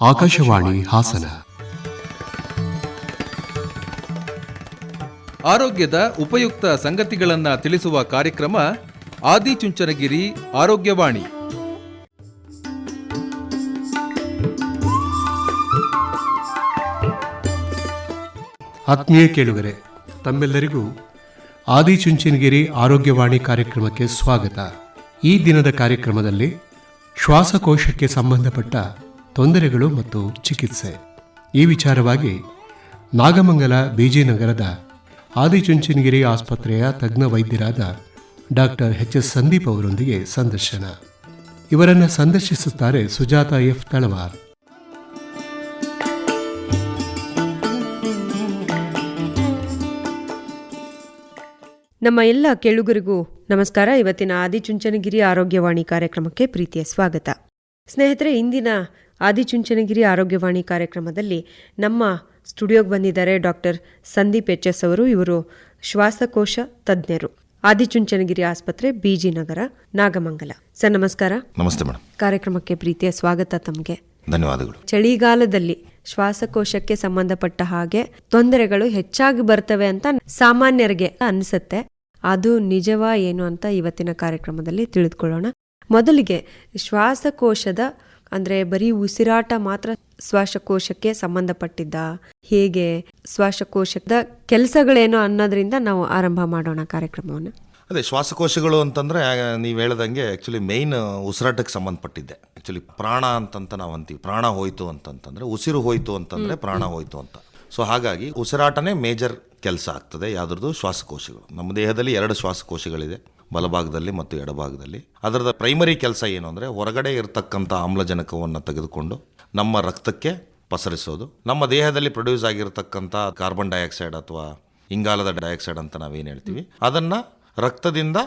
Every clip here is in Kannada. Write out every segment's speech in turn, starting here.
ಆಕಾಶವಾಣಿ ಹಾಸನ. ಆರೋಗ್ಯದ ಉಪಯುಕ್ತ ಸಂಗತಿಗಳನ್ನ ತಿಳಿಸುವ ಕಾರ್ಯಕ್ರಮ ಆದಿಚುಂಚನಗಿರಿ ಆರೋಗ್ಯವಾಣಿ. ಆತ್ಮೀಯ ಕೇಳುಗರೆ ತಮ್ಮೆಲ್ಲರಿಗೂ ಆದಿಚುಂಚನಗಿರಿ ಆರೋಗ್ಯವಾಣಿ ಕಾರ್ಯಕ್ರಮಕ್ಕೆ ಸ್ವಾಗತ. ಈ ದಿನದ ಕಾರ್ಯಕ್ರಮದಲ್ಲಿ ಶ್ವಾಸಕೋಶಕ್ಕೆ ಸಂಬಂಧಪಟ್ಟ ತೊಂದರೆಗಳು ಮತ್ತು ಚಿಕಿತ್ಸೆ. ಈ ವಿಚಾರವಾಗಿ ನಾಗಮಂಗಲ ಬಿಜಿನಗರದ ಆದಿಚುಂಚನಗಿರಿ ಆಸ್ಪತ್ರೆಯ ತಜ್ಞ ವೈದ್ಯರಾದ ಡಾಕ್ಟರ್ ಎಚ್ ಎಸ್ ಸಂದೀಪ್ ಅವರೊಂದಿಗೆ ಸಂದರ್ಶನ. ಇವರನ್ನು ಸಂದರ್ಶಿಸುತ್ತಾರೆ ಸುಜಾತ ಎಫ್ ತಳವಾರ್. ನಮ್ಮ ಎಲ್ಲ ಕೇಳುಗರಿಗೂ ನಮಸ್ಕಾರ. ಇವತ್ತಿನ ಆದಿಚುಂಚನಗಿರಿ ಆರೋಗ್ಯವಾಣಿ ಕಾರ್ಯಕ್ರಮಕ್ಕೆ ಪ್ರೀತಿಯ ಸ್ವಾಗತ. ಸ್ನೇಹಿತರೆ, ಇಂದಿನ ಆದಿಚುಂಚನಗಿರಿ ಆರೋಗ್ಯವಾಣಿ ಕಾರ್ಯಕ್ರಮದಲ್ಲಿ ನಮ್ಮ ಸ್ಟುಡಿಯೋಗೆ ಬಂದಿದ್ದಾರೆ ಡಾಕ್ಟರ್ ಸಂದೀಪ್ ಎಚ್ ಎಸ್ ಅವರು. ಇವರು ಶ್ವಾಸಕೋಶ ತಜ್ಞರು. ಆದಿಚುಂಚನಗಿರಿ ಆಸ್ಪತ್ರೆ ಬಿಜಿ ನಗರ ನಾಗಮಂಗಲ. ಸರ್ ನಮಸ್ಕಾರ. ನಮಸ್ತೆ ಮೇಡಮ್ ಕಾರ್ಯಕ್ರಮಕ್ಕೆ ಪ್ರೀತಿಯ ಸ್ವಾಗತ ತಮಗೆ. ಧನ್ಯವಾದಗಳು. ಚಳಿಗಾಲದಲ್ಲಿ ಶ್ವಾಸಕೋಶಕ್ಕೆ ಸಂಬಂಧಪಟ್ಟ ಹಾಗೆ ತೊಂದರೆಗಳು ಹೆಚ್ಚಾಗಿ ಬರ್ತವೆ ಅಂತ ಸಾಮಾನ್ಯರಿಗೆ ಅನಿಸುತ್ತೆ. ಅದು ನಿಜವಾ ಏನು ಅಂತ ಇವತ್ತಿನ ಕಾರ್ಯಕ್ರಮದಲ್ಲಿ ತಿಳಿದುಕೊಳ್ಳೋಣ. ಮೊದಲಿಗೆ ಶ್ವಾಸಕೋಶದ ಅಂದ್ರೆ ಬರೀ ಉಸಿರಾಟ ಮಾತ್ರ ಶ್ವಾಸಕೋಶಕ್ಕೆ ಸಂಬಂಧಪಟ್ಟಿದ್ದ. ಹೇಗೆ ಶ್ವಾಸಕೋಶದ ಕೆಲಸಗಳೇನು ಅನ್ನೋದ್ರಿಂದ ನಾವು ಆರಂಭ ಮಾಡೋಣ ಕಾರ್ಯಕ್ರಮವನ್ನು. ಅದೇ ಶ್ವಾಸಕೋಶಗಳು ಅಂತಂದ್ರೆ ನೀವು ಹೇಳ್ದಂಗೆ ಆ್ಯಕ್ಚುಲಿ ಮೇಯ್ನ್ ಉಸಿರಾಟಕ್ಕೆ ಸಂಬಂಧಪಟ್ಟಿದ್ದೆ. ಆ್ಯಕ್ಚುಲಿ ಪ್ರಾಣ ಅಂತಂತ ನಾವು ಅಂತೀವಿ. ಪ್ರಾಣ ಹೋಯ್ತು ಅಂತಂತಂದರೆ ಉಸಿರು ಹೋಯ್ತು ಅಂತಂದ್ರೆ ಪ್ರಾಣ ಹೋಯ್ತು ಅಂತ. ಸೊ ಹಾಗಾಗಿ ಉಸಿರಾಟನೇ ಮೇಜರ್ ಕೆಲಸ ಆಗ್ತದೆ ಯಾವುದ್ರದ್ದು ಶ್ವಾಸಕೋಶಗಳು. ನಮ್ಮ ದೇಹದಲ್ಲಿ ಎರಡು ಶ್ವಾಸಕೋಶಗಳಿದೆ. ಬಲಭಾಗದಲ್ಲಿ ಮತ್ತು ಎಡಭಾಗದಲ್ಲಿ. ಅದರದ ಪ್ರೈಮರಿ ಕೆಲಸ ಏನು ಅಂದರೆ ಹೊರಗಡೆ ಇರತಕ್ಕಂಥ ಆಮ್ಲಜನಕವನ್ನು ತೆಗೆದುಕೊಂಡು ನಮ್ಮ ರಕ್ತಕ್ಕೆ ಪಸರಿಸೋದು. ನಮ್ಮ ದೇಹದಲ್ಲಿ ಪ್ರೊಡ್ಯೂಸ್ ಆಗಿರತಕ್ಕಂಥ ಕಾರ್ಬನ್ ಡೈಆಕ್ಸೈಡ್ ಅಥವಾ ಇಂಗಾಲದ ಡೈಆಕ್ಸೈಡ್ ಅಂತ ನಾವೇನು ಹೇಳ್ತೀವಿ ಅದನ್ನು ರಕ್ತದಿಂದ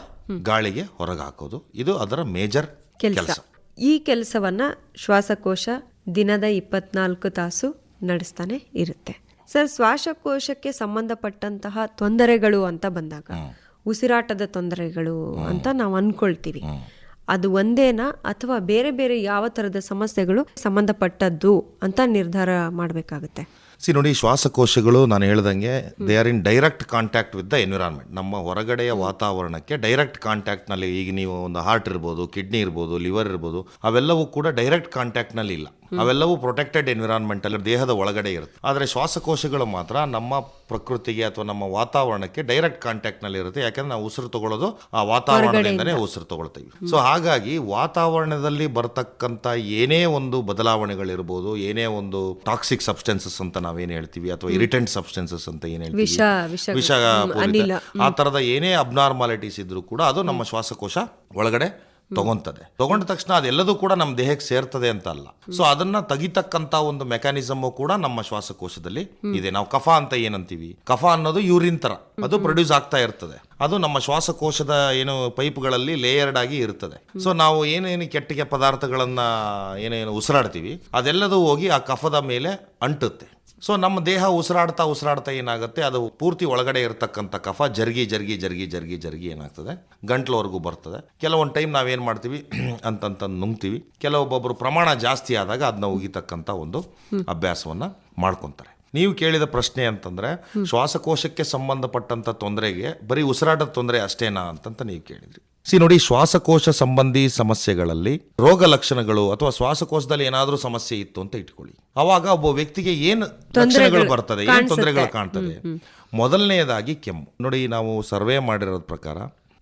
ಗಾಳಿಗೆ ಹೊರಗೆ ಹಾಕೋದು ಇದು ಅದರ ಮೇಜರ್ ಕೆಲಸ. ಕೆಲಸ. ಈ ಕೆಲಸವನ್ನು ಶ್ವಾಸಕೋಶ ದಿನದ ಇಪ್ಪತ್ನಾಲ್ಕು ತಾಸು ನಡೆಸ್ತಾನೆ ಇರುತ್ತೆ. ಸರ್ ಶ್ವಾಸಕೋಶಕ್ಕೆ ಸಂಬಂಧಪಟ್ಟಂತಹ ತೊಂದರೆಗಳು ಅಂತ ಬಂದಾಗ ಉಸಿರಾಟದ ತೊಂದರೆಗಳು ಅಂತ ನಾವು ಅನ್ಕೊಳ್ತೀವಿ. ಅದು ಒಂದೇನಾ ಅಥವಾ ಬೇರೆ ಬೇರೆ ಯಾವ ತರದ ಸಮಸ್ಯೆಗಳು ಸಂಬಂಧಪಟ್ಟದ್ದು ಅಂತ ನಿರ್ಧಾರ ಮಾಡಬೇಕಾಗುತ್ತೆ. ಸಿ ನೋಡಿ ಶ್ವಾಸಕೋಶಗಳು ನಾನು ಹೇಳ್ದಂಗೆ they are in direct contact with the environment ನಮ್ಮ ಹೊರಗಡೆಯ ವಾತಾವರಣಕ್ಕೆ ಡೈರೆಕ್ಟ್ ಕಾಂಟ್ಯಾಕ್ಟ್ನಲ್ಲಿ ಈಗ ನೀವು ಒಂದು ಹಾರ್ಟ್ ಇರ್ಬೋದು ಕಿಡ್ನಿ ಇರ್ಬೋದು ಲಿವರ್ ಇರ್ಬೋದು ಅವೆಲ್ಲವೂ ಕೂಡ ಡೈರೆಕ್ಟ್ ಕಾಂಟ್ಯಾಕ್ಟ್ನಲ್ಲಿ ಇಲ್ಲ. ಅವೆಲ್ಲವೂ ಪ್ರೊಟೆಕ್ಟೆಡ್ ಎನ್ವಿರಾನ್ಮೆಂಟ್ ಅಲ್ಲಿ ದೇಹದ ಒಳಗಡೆ ಇರುತ್ತೆ. ಆದರೆ ಶ್ವಾಸಕೋಶಗಳು ಮಾತ್ರ ನಮ್ಮ ಪ್ರಕೃತಿಗೆ ಅಥವಾ ನಮ್ಮ ವಾತಾವರಣಕ್ಕೆ ಡೈರೆಕ್ಟ್ ಕಾಂಟ್ಯಾಕ್ಟ್ನಲ್ಲಿ ಇರುತ್ತೆ. ಯಾಕಂದ್ರೆ ನಾವು ಉಸಿರು ತಗೊಳ್ಳೋದು ಆ ವಾತಾವರಣದಿಂದನೇ ಉಸಿರು ತಗೊಳ್ತೀವಿ. ಸೊ ಹಾಗಾಗಿ ವಾತಾವರಣದಲ್ಲಿ ಬರ್ತಕ್ಕಂಥ ಏನೇ ಒಂದು ಬದಲಾವಣೆಗಳಿರ್ಬೋದು ಏನೇ ಒಂದು ಟಾಕ್ಸಿಕ್ ಸಬ್ಸ್ಟೆನ್ಸಸ್ ಅಂತ ನಾವೇನು ಹೇಳ್ತೀವಿ ಅಥವಾ ಇರಿಟೆಂಟ್ ಸಬ್ಸ್ಟೆನ್ಸಸ್ ಅಂತ ಏನು ಹೇಳ್ತೀವಿ ವಿಷ ಆ ತರದ ಏನೇ ಅಬ್ನಾರ್ಮಾಲಿಟೀಸ್ ಇದ್ರೂ ಕೂಡ ಅದು ನಮ್ಮ ಶ್ವಾಸಕೋಶ ಒಳಗಡೆ ತಗೊಂತದೆ. ತಗೊಂಡ ತಕ್ಷಣ ಅದೆಲ್ಲದೂ ಕೂಡ ನಮ್ಮ ದೇಹಕ್ಕೆ ಸೇರ್ತದೆ ಅಂತ ಅಲ್ಲ. ಸೊ ಅದನ್ನ ತಗಿತಕ್ಕಂತ ಒಂದು ಮೆಕ್ಯಾನಿಸಮ್ ಕೂಡ ನಮ್ಮ ಶ್ವಾಸಕೋಶದಲ್ಲಿ ಇದೆ. ನಾವು ಕಫ ಅಂತ ಏನಂತೀವಿ. ಕಫ ಅನ್ನೋದು ಯೂರಿನ್ ತರ. ಅದು ಪ್ರೊಡ್ಯೂಸ್ ಆಗ್ತಾ ಇರ್ತದೆ. ಅದು ನಮ್ಮ ಶ್ವಾಸಕೋಶದ ಏನು ಪೈಪ್ಗಳಲ್ಲಿ ಲೇಯರ್ಡ್ ಆಗಿ ಇರ್ತದೆ. ಸೊ ನಾವು ಏನೇನು ಕೆಟ್ಟಿಗೆ ಪದಾರ್ಥಗಳನ್ನ ಏನೇನು ಉಸಿರಾಡ್ತೀವಿ ಅದೆಲ್ಲದೂ ಹೋಗಿ ಆ ಕಫದ ಮೇಲೆ ಅಂಟುತ್ತೆ. ಸೊ ನಮ್ಮ ದೇಹ ಉಸಿರಾಡ್ತಾ ಉಸಿರಾಡ್ತಾ ಏನಾಗುತ್ತೆ? ಅದು ಪೂರ್ತಿ ಒಳಗಡೆ ಇರತಕ್ಕಂಥ ಕಫ ಜರ್ಗಿ ಜರ್ಗಿ ಜರ್ಗಿ ಜರ್ಗಿ ಜರ್ಗಿ ಏನಾಗ್ತದೆ? ಗಂಟ್ಲವರೆಗೂ ಬರ್ತದೆ. ಕೆಲವೊಂದು ಟೈಮ್ ನಾವೇನು ಮಾಡ್ತೀವಿ? ಅಂತಂತ ನುಂಗ್ತೀವಿ. ಕೆಲವೊಬ್ಬೊಬ್ಬರು ಪ್ರಮಾಣ ಜಾಸ್ತಿ ಆದಾಗ ಅದನ್ನ ಉಗಿತಕ್ಕಂಥ ಒಂದು ಅಭ್ಯಾಸವನ್ನು ಮಾಡ್ಕೊತಾರೆ. ನೀವು ಕೇಳಿದ ಪ್ರಶ್ನೆ ಅಂತಂದ್ರೆ ಶ್ವಾಸಕೋಶಕ್ಕೆ ಸಂಬಂಧಪಟ್ಟಂತ ತೊಂದರೆಗೆ ಬರೀ ಉಸಿರಾಟದ ತೊಂದರೆ ಅಷ್ಟೇನಾ ಅಂತಂತ ನೀವು ಕೇಳಿದ್ರಿ. ಸಿ ನೋಡಿ ಶ್ವಾಸಕೋಶ ಸಂಬಂಧಿ ಸಮಸ್ಯೆಗಳಲ್ಲಿ ರೋಗ ಲಕ್ಷಣಗಳು ಅಥವಾ ಶ್ವಾಸಕೋಶದಲ್ಲಿ ಏನಾದರೂ ಸಮಸ್ಯೆ ಇತ್ತು ಅಂತ ಇಟ್ಕೊಳ್ಳಿ. ಅವಾಗ ಒಬ್ಬ ವ್ಯಕ್ತಿಗೆ ಏನು ಲಕ್ಷಣಗಳು ಬರ್ತದೆ ಏನು ತೊಂದರೆಗಳು ಕಾಣ್ತದೆ? ಮೊದಲನೆಯದಾಗಿ ಕೆಮ್ಮು. ನೋಡಿ ನಾವು ಸರ್ವೆ ಮಾಡಿರೋದ್ ಪ್ರಕಾರ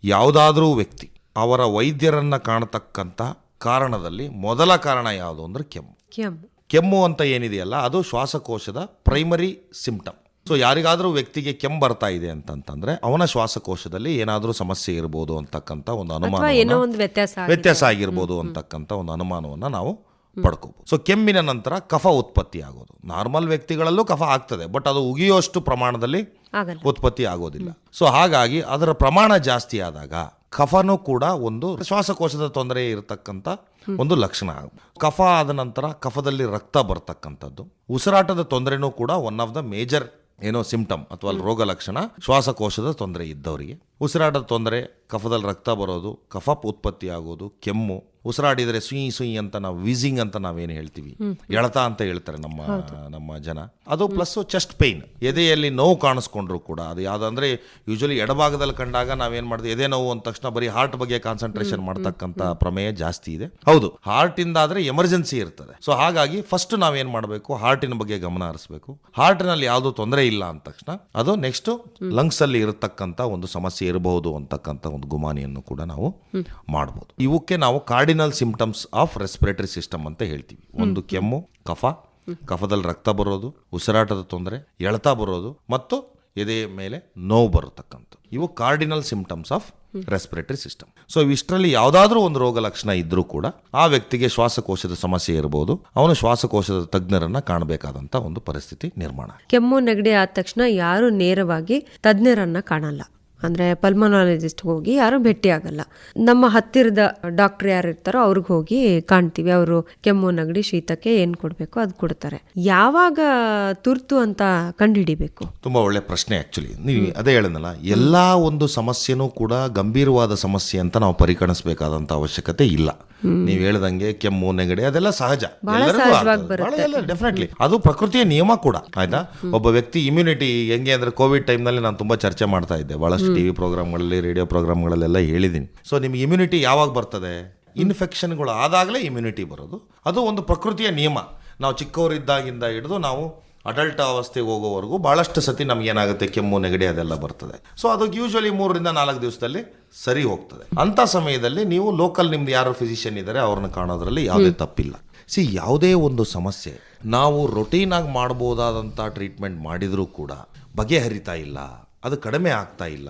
ಯಾವುದಾದ್ರೂ ವ್ಯಕ್ತಿ ಅವರ ವೈದ್ಯರನ್ನ ಕಾಣತಕ್ಕಂತ ಕಾರಣದಲ್ಲಿ ಮೊದಲ ಕಾರಣ ಯಾವುದು ಅಂದ್ರೆ ಕೆಮ್ಮು. ಕೆಮ್ಮು. ಕೆಮ್ಮು ಅಂತ ಏನಿದೆಯಲ್ಲ ಅದು ಶ್ವಾಸಕೋಶದ ಪ್ರೈಮರಿ ಸಿಂಪ್ಟಮ್ ಸೊ ಯಾರಿಗಾದರೂ ವ್ಯಕ್ತಿಗೆ ಕೆಮ್ಮು ಬರ್ತಾ ಇದೆ ಅಂತಂತಂದ್ರೆ ಅವನ ಶ್ವಾಸಕೋಶದಲ್ಲಿ ಏನಾದರೂ ಸಮಸ್ಯೆ ಇರ್ಬೋದು ಅಂತಕ್ಕಂಥ ಒಂದು ಅನುಮಾನ ಒಂದು ವ್ಯತ್ಯಾಸ ಆಗಿದೆ. ವ್ಯತ್ಯಾಸ ಆಗಿರ್ಬೋದು ಅಂತಕ್ಕಂಥ ಒಂದು ಅನುಮಾನವನ್ನು ನಾವು ಪಡ್ಕೋಬಹುದು ಸೊ ಕೆಮ್ಮಿನ ನಂತರ ಕಫ ಉತ್ಪತ್ತಿ ಆಗೋದು. ನಾರ್ಮಲ್ ವ್ಯಕ್ತಿಗಳಲ್ಲೂ ಕಫ ಆಗ್ತದೆ ಬಟ್ ಅದು ಉಗಿಯುವಷ್ಟು ಪ್ರಮಾಣದಲ್ಲಿ ಉತ್ಪತ್ತಿ ಆಗೋದಿಲ್ಲ. ಸೊ ಹಾಗಾಗಿ ಅದರ ಪ್ರಮಾಣ ಜಾಸ್ತಿ ಆದಾಗ ಕಫನೂ ಕೂಡ ಒಂದು ಶ್ವಾಸಕೋಶದ ತೊಂದರೆ ಇರತಕ್ಕಂಥ ಒಂದು ಲಕ್ಷಣ ಕಫ ಆದ ನಂತರ ಕಫದಲ್ಲಿ ರಕ್ತ ಬರ್ತಕ್ಕಂಥದ್ದು. ಉಸಿರಾಟದ ತೊಂದರೆನೂ ಕೂಡ ಒನ್ ಆಫ್ ದ ಮೇಜರ್ ಏನೋ ಸಿಂಪ್ಟಮ್ ಅಥವಾ ರೋಗ ಲಕ್ಷಣ. ಶ್ವಾಸಕೋಶದ ತೊಂದರೆ ಇದ್ದವರಿಗೆ. ಉಸಿರಾಟದ ತೊಂದರೆ ಕಫದಲ್ಲಿ ರಕ್ತ ಬರೋದು ಕಫ ಉತ್ಪತ್ತಿ ಆಗೋದು ಕೆಮ್ಮು ಉಸಿರಾಡಿದರೆ ಸುಯಿ ಸುಯಿ ಅಂತ ನಾವು ವೀಸಿಂಗ್ ಅಂತ ನಾವೇನು ಹೇಳ್ತೀವಿ? ಎಳತ ಅಂತ ಹೇಳ್ತಾರೆ ನಮ್ಮ ನಮ್ಮ ಜನ. ಅದು ಪ್ಲಸ್ ಚೆಸ್ಟ್ ಪೇಯ್ನ್ ಎದೆಯಲ್ಲಿ ನೋವು ಕಾಣಿಸ್ಕೊಂಡ್ರು ಕೂಡ. ಅದು ಯಾವುದಂದ್ರೆ ಯೂಶಲಿ ಎಡಭಾಗದಲ್ಲಿ ಕಂಡಾಗ ನಾವೇನು ಮಾಡ್ತೀವಿ? ಎದೆ ನೋವು ಅಂದ ತಕ್ಷಣ ಬರೀ ಹಾರ್ಟ್ ಬಗ್ಗೆ ಕಾನ್ಸಂಟ್ರೇಷನ್ ಮಾಡ್ತಕ್ಕಂಥ ಪ್ರಮೇಯ ಜಾಸ್ತಿ ಇದೆ. ಹೌದು. ಹಾರ್ಟ್ ಇಂದ ಆದ್ರೆ ಎಮರ್ಜೆನ್ಸಿ ಇರ್ತದೆ. ಸೊ ಹಾಗಾಗಿ ಫಸ್ಟ್ ನಾವೇನ್ ಮಾಡಬೇಕು? ಹಾರ್ಟಿನ ಬಗ್ಗೆ ಗಮನ ಹರಿಸಬೇಕು. ಹಾರ್ಟ್ನಲ್ಲಿ ಯಾವುದು ತೊಂದರೆ ಇಲ್ಲ ಅಂದ ತಕ್ಷಣ ಅದು ನೆಕ್ಸ್ಟ್ ಲಂಗ್ಸ್ ಅಲ್ಲಿ ಇರತಕ್ಕಂತ ಒಂದು ಸಮಸ್ಯೆ ಇರಬಹುದು ಅಂತಕ್ಕಂಥ ಒಂದು ಗುಮಾನಿಯನ್ನು ಕೂಡ ನಾವು ಮಾಡಬಹುದು ಇವಕ್ಕೆ ನಾವು cardinal symptoms of respiratory system ಅಂತ ಹೇಳ್ತೀವಿ. ಒಂದು ಕೆಮ್ಮು ಕಫ ಕಫದಲ್ಲಿ ರಕ್ತ ಬರೋದು ಉಸಿರಾಟದ ತೊಂದರೆ ಎಳ್ತ ಬರೋದು ಮತ್ತು ಎದೆಯ ಮೇಲೆ ನೋವು ಬರತಕ್ಕಂಥ ಇವು cardinal symptoms of respiratory system so ಇಷ್ಟರಲ್ಲಿ ಯಾವುದಾದ್ರೂ ಒಂದು ರೋಗ ಲಕ್ಷಣ ಇದ್ರೂ ಕೂಡ ಆ ವ್ಯಕ್ತಿಗೆ ಶ್ವಾಸಕೋಶದ ಸಮಸ್ಯೆ ಇರಬಹುದು ಅವನು ಶ್ವಾಸಕೋಶದ ತಜ್ಞರನ್ನ ಕಾಣಬೇಕಾದಂತ ಒಂದು ಪರಿಸ್ಥಿತಿ ನಿರ್ಮಾಣ ಕೆಮ್ಮು ನೆಗಡಿ ಆದ ತಕ್ಷಣ ಯಾರು ನೇರವಾಗಿ ತಜ್ಞರನ್ನ ಕಾಣಲ್ಲ. ಅಂದ್ರೆ ಪಲ್ಮೊನಾಲಜಿಸ್ಟ್ ಹೋಗಿ ಯಾರು ಭೇಟಿ ಆಗಲ್ಲ. ನಮ್ಮ ಹತ್ತಿರದ ಡಾಕ್ಟರ್ ಯಾರು ಇರ್ತಾರೋ ಅವ್ರಿಗೆ ಹೋಗಿ ಕಾಣ್ತೀವಿ. ಅವರು ಕೆಮ್ಮು ನಗಡಿ ಶೀತಕ್ಕೆ ಏನು ಕೊಡಬೇಕು ಅದು ಕೊಡ್ತಾರೆ. ಯಾವಾಗ ತುರ್ತು ಅಂತ ಕಂಡುಹಿಡಿಬೇಕು? ತುಂಬಾ ಒಳ್ಳೆ ಪ್ರಶ್ನೆ ಆಕ್ಚುಲಿ ನೀವು ಅದೇ ಹೇಳಿದ್ನಲ್ಲ ಎಲ್ಲಾ ಒಂದು ಸಮಸ್ಯೆನೂ ಕೂಡ ಗಂಭೀರವಾದ ಸಮಸ್ಯೆ ಅಂತ ನಾವು ಪರಿಗಣಿಸಬೇಕಾದಂತ ಅವಶ್ಯಕತೆ ಇಲ್ಲ. ನೀವು ಹೇಳ್ದಂಗೆ ಕೆಮ್ಮು ನೆಗಡಿ ಅದೆಲ್ಲ ಸಹಜ. ಡೆಫಿನೆಟ್ಲಿ ಅದು ಪ್ರಕೃತಿಯ ನಿಯಮ ಕೂಡ ಆಯ್ತಾ? ಒಬ್ಬ ವ್ಯಕ್ತಿ ಇಮ್ಯುನಿಟಿ ಹೆಂಗೆ ಅಂದ್ರೆ ಕೋವಿಡ್ ಟೈಮ್ನಲ್ಲಿ ನಾನು ತುಂಬಾ ಚರ್ಚೆ ಮಾಡ್ತಾ ಇದ್ದೆ. ಬಹಳಷ್ಟು ಟಿವಿ ಪ್ರೋಗ್ರಾಮ್ಗಳಲ್ಲಿ ರೇಡಿಯೋ ಪ್ರೋಗ್ರಾಮ್ಗಳಲ್ಲೆಲ್ಲ ಹೇಳಿದ್ದೀನಿ. ಸೊ ನಿಮ್ಗೆ ಇಮ್ಯುನಿಟಿ ಯಾವಾಗ ಬರ್ತದೆ? ಇನ್ಫೆಕ್ಷನ್ಗಳು ಆದಾಗಲೇ ಇಮ್ಯುನಿಟಿ ಬರೋದು. ಅದು ಒಂದು ಪ್ರಕೃತಿಯ ನಿಯಮ. ನಾವು ಚಿಕ್ಕವರಿದ್ದಾಗಿಂದ ಹಿಡಿದು ನಾವು ಅಡಲ್ಟ್ ಅವಸ್ಥೆಗೆ ಹೋಗೋವರೆಗೂ ಭಾಳಷ್ಟು ಸತಿ ನಮ್ಗೆ ಏನಾಗುತ್ತೆ? ಕೆಮ್ಮು ನೆಗಡಿ ಅದೆಲ್ಲ ಬರ್ತದೆ. ಸೊ ಅದು ಯೂಶ್ವಲಿ ಮೂರರಿಂದ ನಾಲ್ಕು ದಿವಸದಲ್ಲಿ ಸರಿ ಹೋಗ್ತದೆ. ಅಂತ ಸಮಯದಲ್ಲಿ ನೀವು ಲೋಕಲ್ ನಿಮ್ದು ಯಾರು ಫಿಸಿಷಿಯನ್ ಇದ್ದಾರೆ ಅವ್ರನ್ನ ಕಾಣೋದ್ರಲ್ಲಿ ಯಾವುದೇ ತಪ್ಪಿಲ್ಲ. ಸಿ ಯಾವುದೇ ಒಂದು ಸಮಸ್ಯೆ ನಾವು ರೊಟೀನಾಗಿ ಮಾಡ್ಬೋದಾದಂಥ ಟ್ರೀಟ್ಮೆಂಟ್ ಮಾಡಿದರೂ ಕೂಡ ಬಗೆಹರಿತಾ ಇಲ್ಲ. ಅದು ಕಡಿಮೆ ಆಗ್ತಾ ಇಲ್ಲ.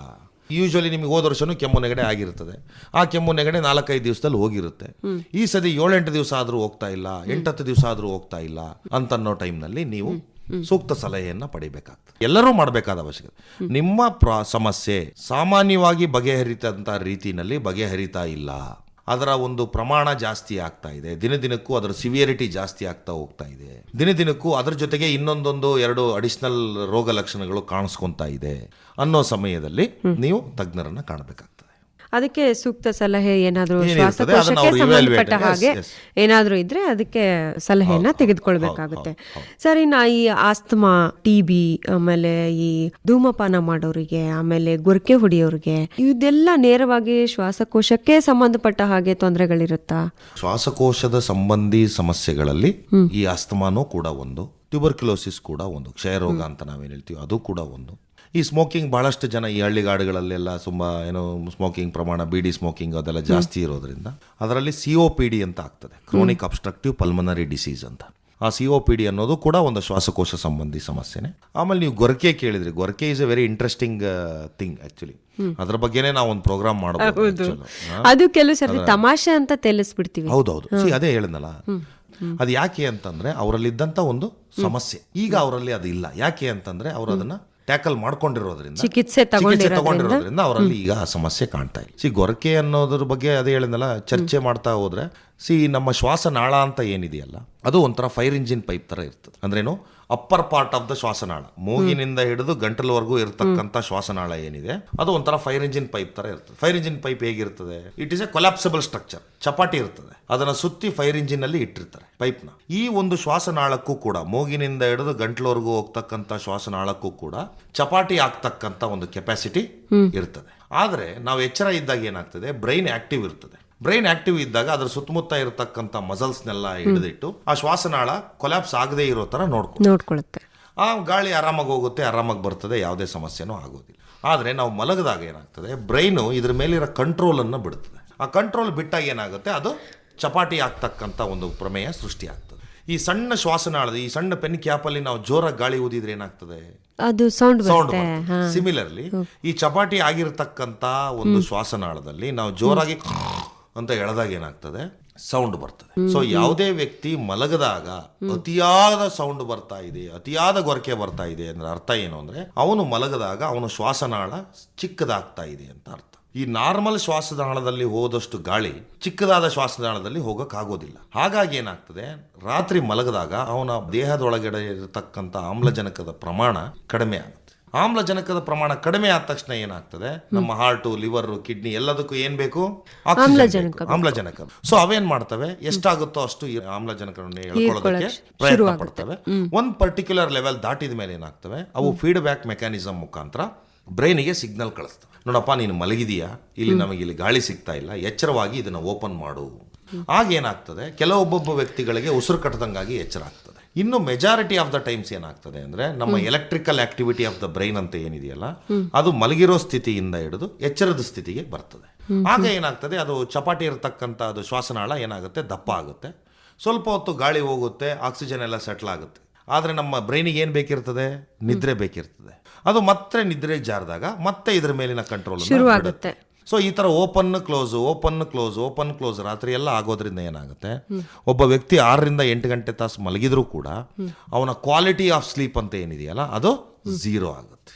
ಯೂಶ್ವಲಿ ನಿಮಗೆ ಹೋದ ವರ್ಷನೂ ಕೆಮ್ಮು ನೆಗಡೆ ಆಗಿರ್ತದೆ. ಆ ಕೆಮ್ಮು ನೆಗಡೆ ನಾಲ್ಕೈದು ದಿವಸದಲ್ಲಿ ಹೋಗಿರುತ್ತೆ. ಈ ಸದಿ ಏಳೆಂಟು ದಿವಸ ಆದರೂ ಹೋಗ್ತಾ ಇಲ್ಲ ಎಂಟತ್ತು ದಿವಸ ಆದರೂ ಹೋಗ್ತಾ ಇಲ್ಲ ಅಂತನ್ನೋ ಟೈಮ್ನಲ್ಲಿ ನೀವು ಸೂಕ್ತ ಸಲಹೆಯನ್ನು ಪಡಿಬೇಕಾಗ್ತದೆ. ಎಲ್ಲರೂ ಮಾಡಬೇಕಾದ ಅವಶ್ಯಕತೆ. ನಿಮ್ಮ ಪ್ರ ಸಮಸ್ಯೆ ಸಾಮಾನ್ಯವಾಗಿ ಬಗೆಹರಿತಂಥ ರೀತಿಯಲ್ಲಿ ಬಗೆಹರಿತಾ ಇಲ್ಲ. ಅದರ ಒಂದು ಪ್ರಮಾಣ ಜಾಸ್ತಿ ಆಗ್ತಾ ಇದೆ. ದಿನ ದಿನಕ್ಕೂ ಅದರ ಸಿವಿಯರಿಟಿ ಜಾಸ್ತಿ ಆಗ್ತಾ ಹೋಗ್ತಾ ಇದೆ. ದಿನ ದಿನಕ್ಕೂ ಅದರ ಜೊತೆಗೆ ಇನ್ನೊಂದೊಂದು ಎರಡು ಅಡಿಷನಲ್ ರೋಗ ಲಕ್ಷಣಗಳು ಕಾಣಿಸ್ಕೊತಾ ಇದೆ ಅನ್ನೋ ಸಮಯದಲ್ಲಿ ನೀವು ತಜ್ಞರನ್ನ ಕಾಣಬೇಕಾಗ್ತದೆ. ಅದಕ್ಕೆ ಸೂಕ್ತ ಸಲಹೆ ಏನಾದರೂ ಶ್ವಾಸಕೋಶಕ್ಕೆ ಸಂಬಂಧಪಟ್ಟ ಹಾಗೆ ಏನಾದರೂ. ಇದ್ರೆ ಅದಕ್ಕೆ ಸಲಹೆಯನ್ನ ತೆಗೆದುಕೊಳ್ಬೇಕಾಗುತ್ತೆ. ಸರ್ ಇನ್ನು ಈ ಆಸ್ತಮಾ ಟಿ ಬಿ ಆಮೇಲೆ ಈ ಧೂಮಪಾನ ಮಾಡೋರಿಗೆ ಆಮೇಲೆ ಗೊರಕೆ ಹೊಡಿಯೋರಿಗೆ ಇದೆಲ್ಲ ನೇರವಾಗಿ ಶ್ವಾಸಕೋಶಕ್ಕೆ ಸಂಬಂಧಪಟ್ಟ ಹಾಗೆ ತೊಂದರೆಗಳಿರುತ್ತಾ? ಶ್ವಾಸಕೋಶದ ಸಂಬಂಧಿ ಸಮಸ್ಯೆಗಳಲ್ಲಿ ಈ ಆಸ್ತಮಾನೂ ಕೂಡ ಒಂದು ಟ್ಯೂಬರ್ಕ್ಯುಲೋಸಿಸ್ ಕೂಡ ಒಂದು ಕ್ಷಯರೋಗ ಅಂತ ನಾವೇನು ಹೇಳ್ತೀವಿ ಅದು ಕೂಡ ಒಂದು. ಈ ಸ್ಮೋಕಿಂಗ್ ಭಾಳಷ್ಟು ಜನ ಈ ಹಳ್ಳಿಗಾಡುಗಳಲ್ಲೆಲ್ಲ ತುಂಬ ಏನೋ ಸ್ಮೋಕಿಂಗ್ ಪ್ರಮಾಣ ಬಿಡಿ ಸ್ಮೋಕಿಂಗ್ ಅದೆಲ್ಲ ಜಾಸ್ತಿ ಇರೋದ್ರಿಂದ ಅದರಲ್ಲಿ ಸಿ ಒ ಪಿ ಡಿ ಅಂತ ಆಗ್ತದೆ. ಕ್ರೋನಿಕ್ ಅಬ್ಸ್ಟ್ರಕ್ಟಿವ್ ಪಲ್ಮನರಿ ಡಿಸೀಸ್ ಅಂತ. ಆ ಸಿ ಒ ಪಿ ಡಿ ಅನ್ನೋದು ಕೂಡ ಒಂದು ಶ್ವಾಸಕೋಶ ಸಂಬಂಧಿ ಸಮಸ್ಯೆನೆ. ಆಮೇಲೆ ನೀವು ಗೊರಕೆ ಕೇಳಿದ್ರಿ. ಗೊರಕೆ is a very interesting thing actually ಅದ್ರ ಬಗ್ಗೆನೇ ನಾವು ಒಂದು ಪ್ರೋಗ್ರಾಮ್ ಮಾಡಬಹುದು ಅದು ಕೆಲವು ಸರ್ತಿ ತಮಾಷೆ ಅಂತ ಹೌದು ಹೌದೌದು. ಸಿ ಅದೇ ಹೇಳಿದ್ನಲ್ಲ. ಅದು ಯಾಕೆ ಅಂತಂದ್ರೆ ಅವರಲ್ಲಿದ್ದಂತ ಒಂದು ಸಮಸ್ಯೆ. ಈಗ ಅವರಲ್ಲಿ ಅದು ಇಲ್ಲ ಯಾಕೆ ಅಂತಂದ್ರೆ ಅವರು ಅದನ್ನ ಟ್ಯಾಕಲ್ ಮಾಡ್ಕೊಂಡಿರೋದ್ರಿಂದ ಚಿಕಿತ್ಸೆ ತಗೊಂಡಿರೋದ್ರಿಂದ. ಅವರಲ್ಲಿ ಈಗ ಆ ಸಮಸ್ಯೆ ಕಾಣ್ತಾ ಇಲ್ಲ. ಸಿ ಗೊರಕೆ ಅನ್ನೋದ್ರ ಬಗ್ಗೆ ಅದೇ ಹೇಳಿದ್ನಲ್ಲ ಚರ್ಚೆ ಮಾಡ್ತಾ ಹೋದ್ರೆ ಸಿ ನಮ್ಮ ಶ್ವಾಸನಾಳ ಅಂತ ಏನಿದೆಯಲ್ಲ ಅದು ಒಂಥರ ಫೈರ್ ಇಂಜಿನ್ ಪೈಪ್ ತರ ಇರ್ತದೆ. ಅಂದ್ರೇನು ಅಪ್ಪರ್ ಪಾರ್ಟ್ ಆಫ್ ದ ಶ್ವಾಸನಾಳ. ಮೂಗಿನಿಂದ ಹಿಡಿದು ಗಂಟಲವರೆಗೂ ಇರತಕ್ಕಂತ ಶ್ವಾಸನಾಳ ಏನಿದೆ ಅದು ಒಂಥರ ಫೈರ್ ಇಂಜಿನ್ ಪೈಪ್ ತರ ಇರ್ತದೆ. ಫೈರ್ ಇಂಜಿನ್ ಪೈಪ್ ಹೇಗಿರ್ತದೆ? It is a collapsible structure ಚಪಾಟಿ ಇರ್ತದೆ. ಅದನ್ನ ಸುತ್ತಿ ಫೈರ್ ಇಂಜಿನ್ ಅಲ್ಲಿ ಇಟ್ಟಿರ್ತಾರೆ ಪೈಪ್ನ ಈ ಒಂದು ಶ್ವಾಸನಾಳಕ್ಕೂ ಕೂಡ ಮೂಗಿನಿಂದ ಹಿಡಿದು ಗಂಟ್ಲವರೆಗೂ ಹೋಗ್ತಕ್ಕಂಥ ಶ್ವಾಸನಾಳಕ್ಕೂ ಕೂಡ ಚಪಾಟಿ ಆಗ್ತಕ್ಕಂಥ ಒಂದು ಕೆಪಾಸಿಟಿ ಇರ್ತದೆ. ಆದ್ರೆ ನಾವು ಎಚ್ಚರ ಇದ್ದಾಗ ಏನಾಗ್ತದೆ? ಬ್ರೈನ್ ಆಕ್ಟಿವ್ ಇರ್ತದೆ. ಬ್ರೈನ್ ಆಕ್ಟಿವ್ ಇದ್ದಾಗ ಅದ್ರ ಸುತ್ತಮುತ್ತ ಇರತಕ್ಕಂಥ ಮಸಲ್ಸ್ನೆಲ್ಲ ಹಿಡಿದಿಟ್ಟು ಆ ಶ್ವಾಸನಾಳ ಕೊಲ್ಯಾಪ್ಸ್ ಆಗದೆ ಇರೋ ತರ ನೋಡ್ಕೊ ನೋಡ್ಕೊಳುತ್ತೆ. ಆ ಗಾಳಿ ಆರಾಮಾಗಿ ಹೋಗುತ್ತೆ ಆರಾಮಾಗಿ ಬರ್ತದೆ ಯಾವುದೇ ಸಮಸ್ಯೆನೂ ಆಗೋದಿಲ್ಲ. ಆದರೆ ನಾವು ಮಲಗಿದಾಗ ಏನಾಗ್ತದೆ ಬ್ರೈನು ಇದ್ರ ಮೇಲಿರೋ ಕಂಟ್ರೋಲನ್ನು ಬಿಡ್ತದೆ. ಆ ಕಂಟ್ರೋಲ್ ಬಿಟ್ಟಾಗ ಏನಾಗುತ್ತೆ ಅದು ಚಪಾಟಿ ಆಗ್ತಕ್ಕಂಥ ಒಂದು ಪ್ರಮೇಯ ಸೃಷ್ಟಿ ಆಗ್ತದೆ ಈ ಸಣ್ಣ ಶ್ವಾಸನಾಳದ ಈ ಸಣ್ಣ ಪೆನ್ ಕ್ಯಾಪಲ್ಲಿ ನಾವು ಜೋರಾಗಿ ಗಾಳಿ ಊದಿದ್ರೆ ಏನಾಗ್ತದೆ? ಅದು ಸೌಂಡ್ ಸೌಂಡ್ ಸಿಮಿಲರ್ಲಿ ಈ ಚಪಾಟಿ ಆಗಿರತಕ್ಕಂತ ಒಂದು ಶ್ವಾಸನಾಳದಲ್ಲಿ ನಾವು ಜೋರಾಗಿ ಅಂತ ಎಳೆದಾಗ ಏನಾಗ್ತದೆ? ಸೌಂಡ್ ಬರ್ತದೆ. ಸೊ ಯಾವುದೇ ವ್ಯಕ್ತಿ ಮಲಗದಾಗ ಅತಿಯಾದ ಸೌಂಡ್ ಬರ್ತಾ ಇದೆ, ಅತಿಯಾದ ಗೊರಕೆ ಬರ್ತಾ ಇದೆ ಅಂದ್ರೆ ಅರ್ಥ ಏನು ಅಂದ್ರೆ ಅವನು ಮಲಗದಾಗ ಅವನ ಶ್ವಾಸನಾಳ ಚಿಕ್ಕದಾಗ್ತಾ ಇದೆ ಅಂತ ಅರ್ಥ. ಈ ನಾರ್ಮಲ್ ಶ್ವಾಸನಾಳದಲ್ಲಿ ಹೋದಷ್ಟು ಗಾಳಿ ಚಿಕ್ಕದಾದ ಶ್ವಾಸನಾಳದಲ್ಲಿ ಹೋಗಕ್ಕಾಗೋದಿಲ್ಲ. ಹಾಗಾಗಿ ಏನಾಗ್ತದೆ? ರಾತ್ರಿ ಮಲಗದಾಗ ಅವನ ದೇಹದೊಳಗಡೆ ಇರತಕ್ಕಂಥ ಆಮ್ಲಜನಕದ ಪ್ರಮಾಣ ಕಡಿಮೆ ಆಗುತ್ತೆ. ಆಮ್ಲಜನಕದ ಪ್ರಮಾಣ ಕಡಿಮೆ ಆದ ತಕ್ಷಣ ಏನಾಗ್ತದೆ? ನಮ್ಮ ಹಾರ್ಟು ಲಿವರ್ ಕಿಡ್ನಿ ಎಲ್ಲದಕ್ಕೂ ಏನ್ ಬೇಕು? ಆಕ್ಸಿಜನ್ ಆಮ್ಲಜನಕ ಸೊ ಅವೇನ್ ಮಾಡ್ತವೆ? ಎಷ್ಟಾಗುತ್ತೋ ಅಷ್ಟು ಈ ಆಮ್ಲಜನಕವನ್ನು ಹೇಳ್ಕೊಳ್ಳೋದಕ್ಕೆ ಪ್ರಯತ್ನ ಪಡ್ತವೆ. ಒಂದ್ ಪರ್ಟಿಕ್ಯುಲರ್ ಲೆವೆಲ್ ದಾಟಿದ ಮೇಲೆ ಏನಾಗ್ತವೆ? ಅವು ಫೀಡ್ಬ್ಯಾಕ್ ಮೆಕ್ಯಾನಿಸಮ್ ಮುಖಾಂತರ ಬ್ರೈನಿಗೆ ಸಿಗ್ನಲ್ ಕಳಿಸ್ತವೆ. ನೋಡಪ್ಪ ನೀನು ಮಲಗಿದೀಯಾ? ಇಲ್ಲಿ ನಮಗೆ ಇಲ್ಲಿ ಗಾಳಿ ಸಿಗ್ತಾ ಇಲ್ಲ. ಎಚ್ಚರವಾಗಿ ಇದನ್ನ ಓಪನ್ ಮಾಡು. ಆಗ ಏನಾಗ್ತದೆ? ಕೆಲವೊಬ್ಬೊಬ್ಬ ವ್ಯಕ್ತಿಗಳಿಗೆ ಉಸಿರು ಕಟ್ಟದಂಗಾಗಿ ಎಚ್ಚರ ಆಗ್ತದೆ ಇನ್ನು ಮೆಜಾರಿಟಿ ಆಫ್ ದ ಟೈಮ್ಸ್ ಏನಾಗ್ತದೆ ಅಂದ್ರೆ ನಮ್ಮ electrical activity of the brain ಅಂತ ಏನಿದೆಯಲ್ಲ ಅದು ಮಲಗಿರೋ ಸ್ಥಿತಿಯಿಂದ ಹಿಡಿದು ಎಚ್ಚರದ ಸ್ಥಿತಿಗೆ ಬರ್ತದೆ. ಆಗ ಏನಾಗ್ತದೆ ಅದು ಚಪಾಟಿ ಇರತಕ್ಕಂಥ ಅದು ಶ್ವಾಸನಾಳ ಏನಾಗುತ್ತೆ ದಪ್ಪ ಆಗುತ್ತೆ. ಸ್ವಲ್ಪ ಹೊತ್ತು ಗಾಳಿ ಹೋಗುತ್ತೆ ಆಕ್ಸಿಜನ್ ಎಲ್ಲ ಸೆಟ್ಲ್ ಆಗುತ್ತೆ. ಆದರೆ ನಮ್ಮ ಬ್ರೈನಿಗೆ ಏನು ಬೇಕಿರ್ತದೆ? ನಿದ್ರೆ ಬೇಕಿರ್ತದೆ. ಅದು ಮತ್ತೆ ನಿದ್ರೆ ಜಾರಿದಾಗ ಮತ್ತೆ ಇದ್ರ ಮೇಲಿನ ಕಂಟ್ರೋಲ್ ಶುರುವಾಗುತ್ತೆ. ಸೊ ಈ ತರ open close open close open close ರಾತ್ರಿ ಎಲ್ಲ ಆಗೋದ್ರಿಂದ ಏನಾಗುತ್ತೆ? ಒಬ್ಬ ವ್ಯಕ್ತಿ ಆರರಿಂದ ಎಂಟು ಗಂಟೆ ತಾಸು ಮಲಗಿದ್ರೂ ಕೂಡ ಅವನ ಕ್ವಾಲಿಟಿ ಆಫ್ ಸ್ಲೀಪ್ ಅಂತ ಏನಿದೆಯಲ್ಲ ಅದು ಝೀರೋ ಆಗುತ್ತೆ.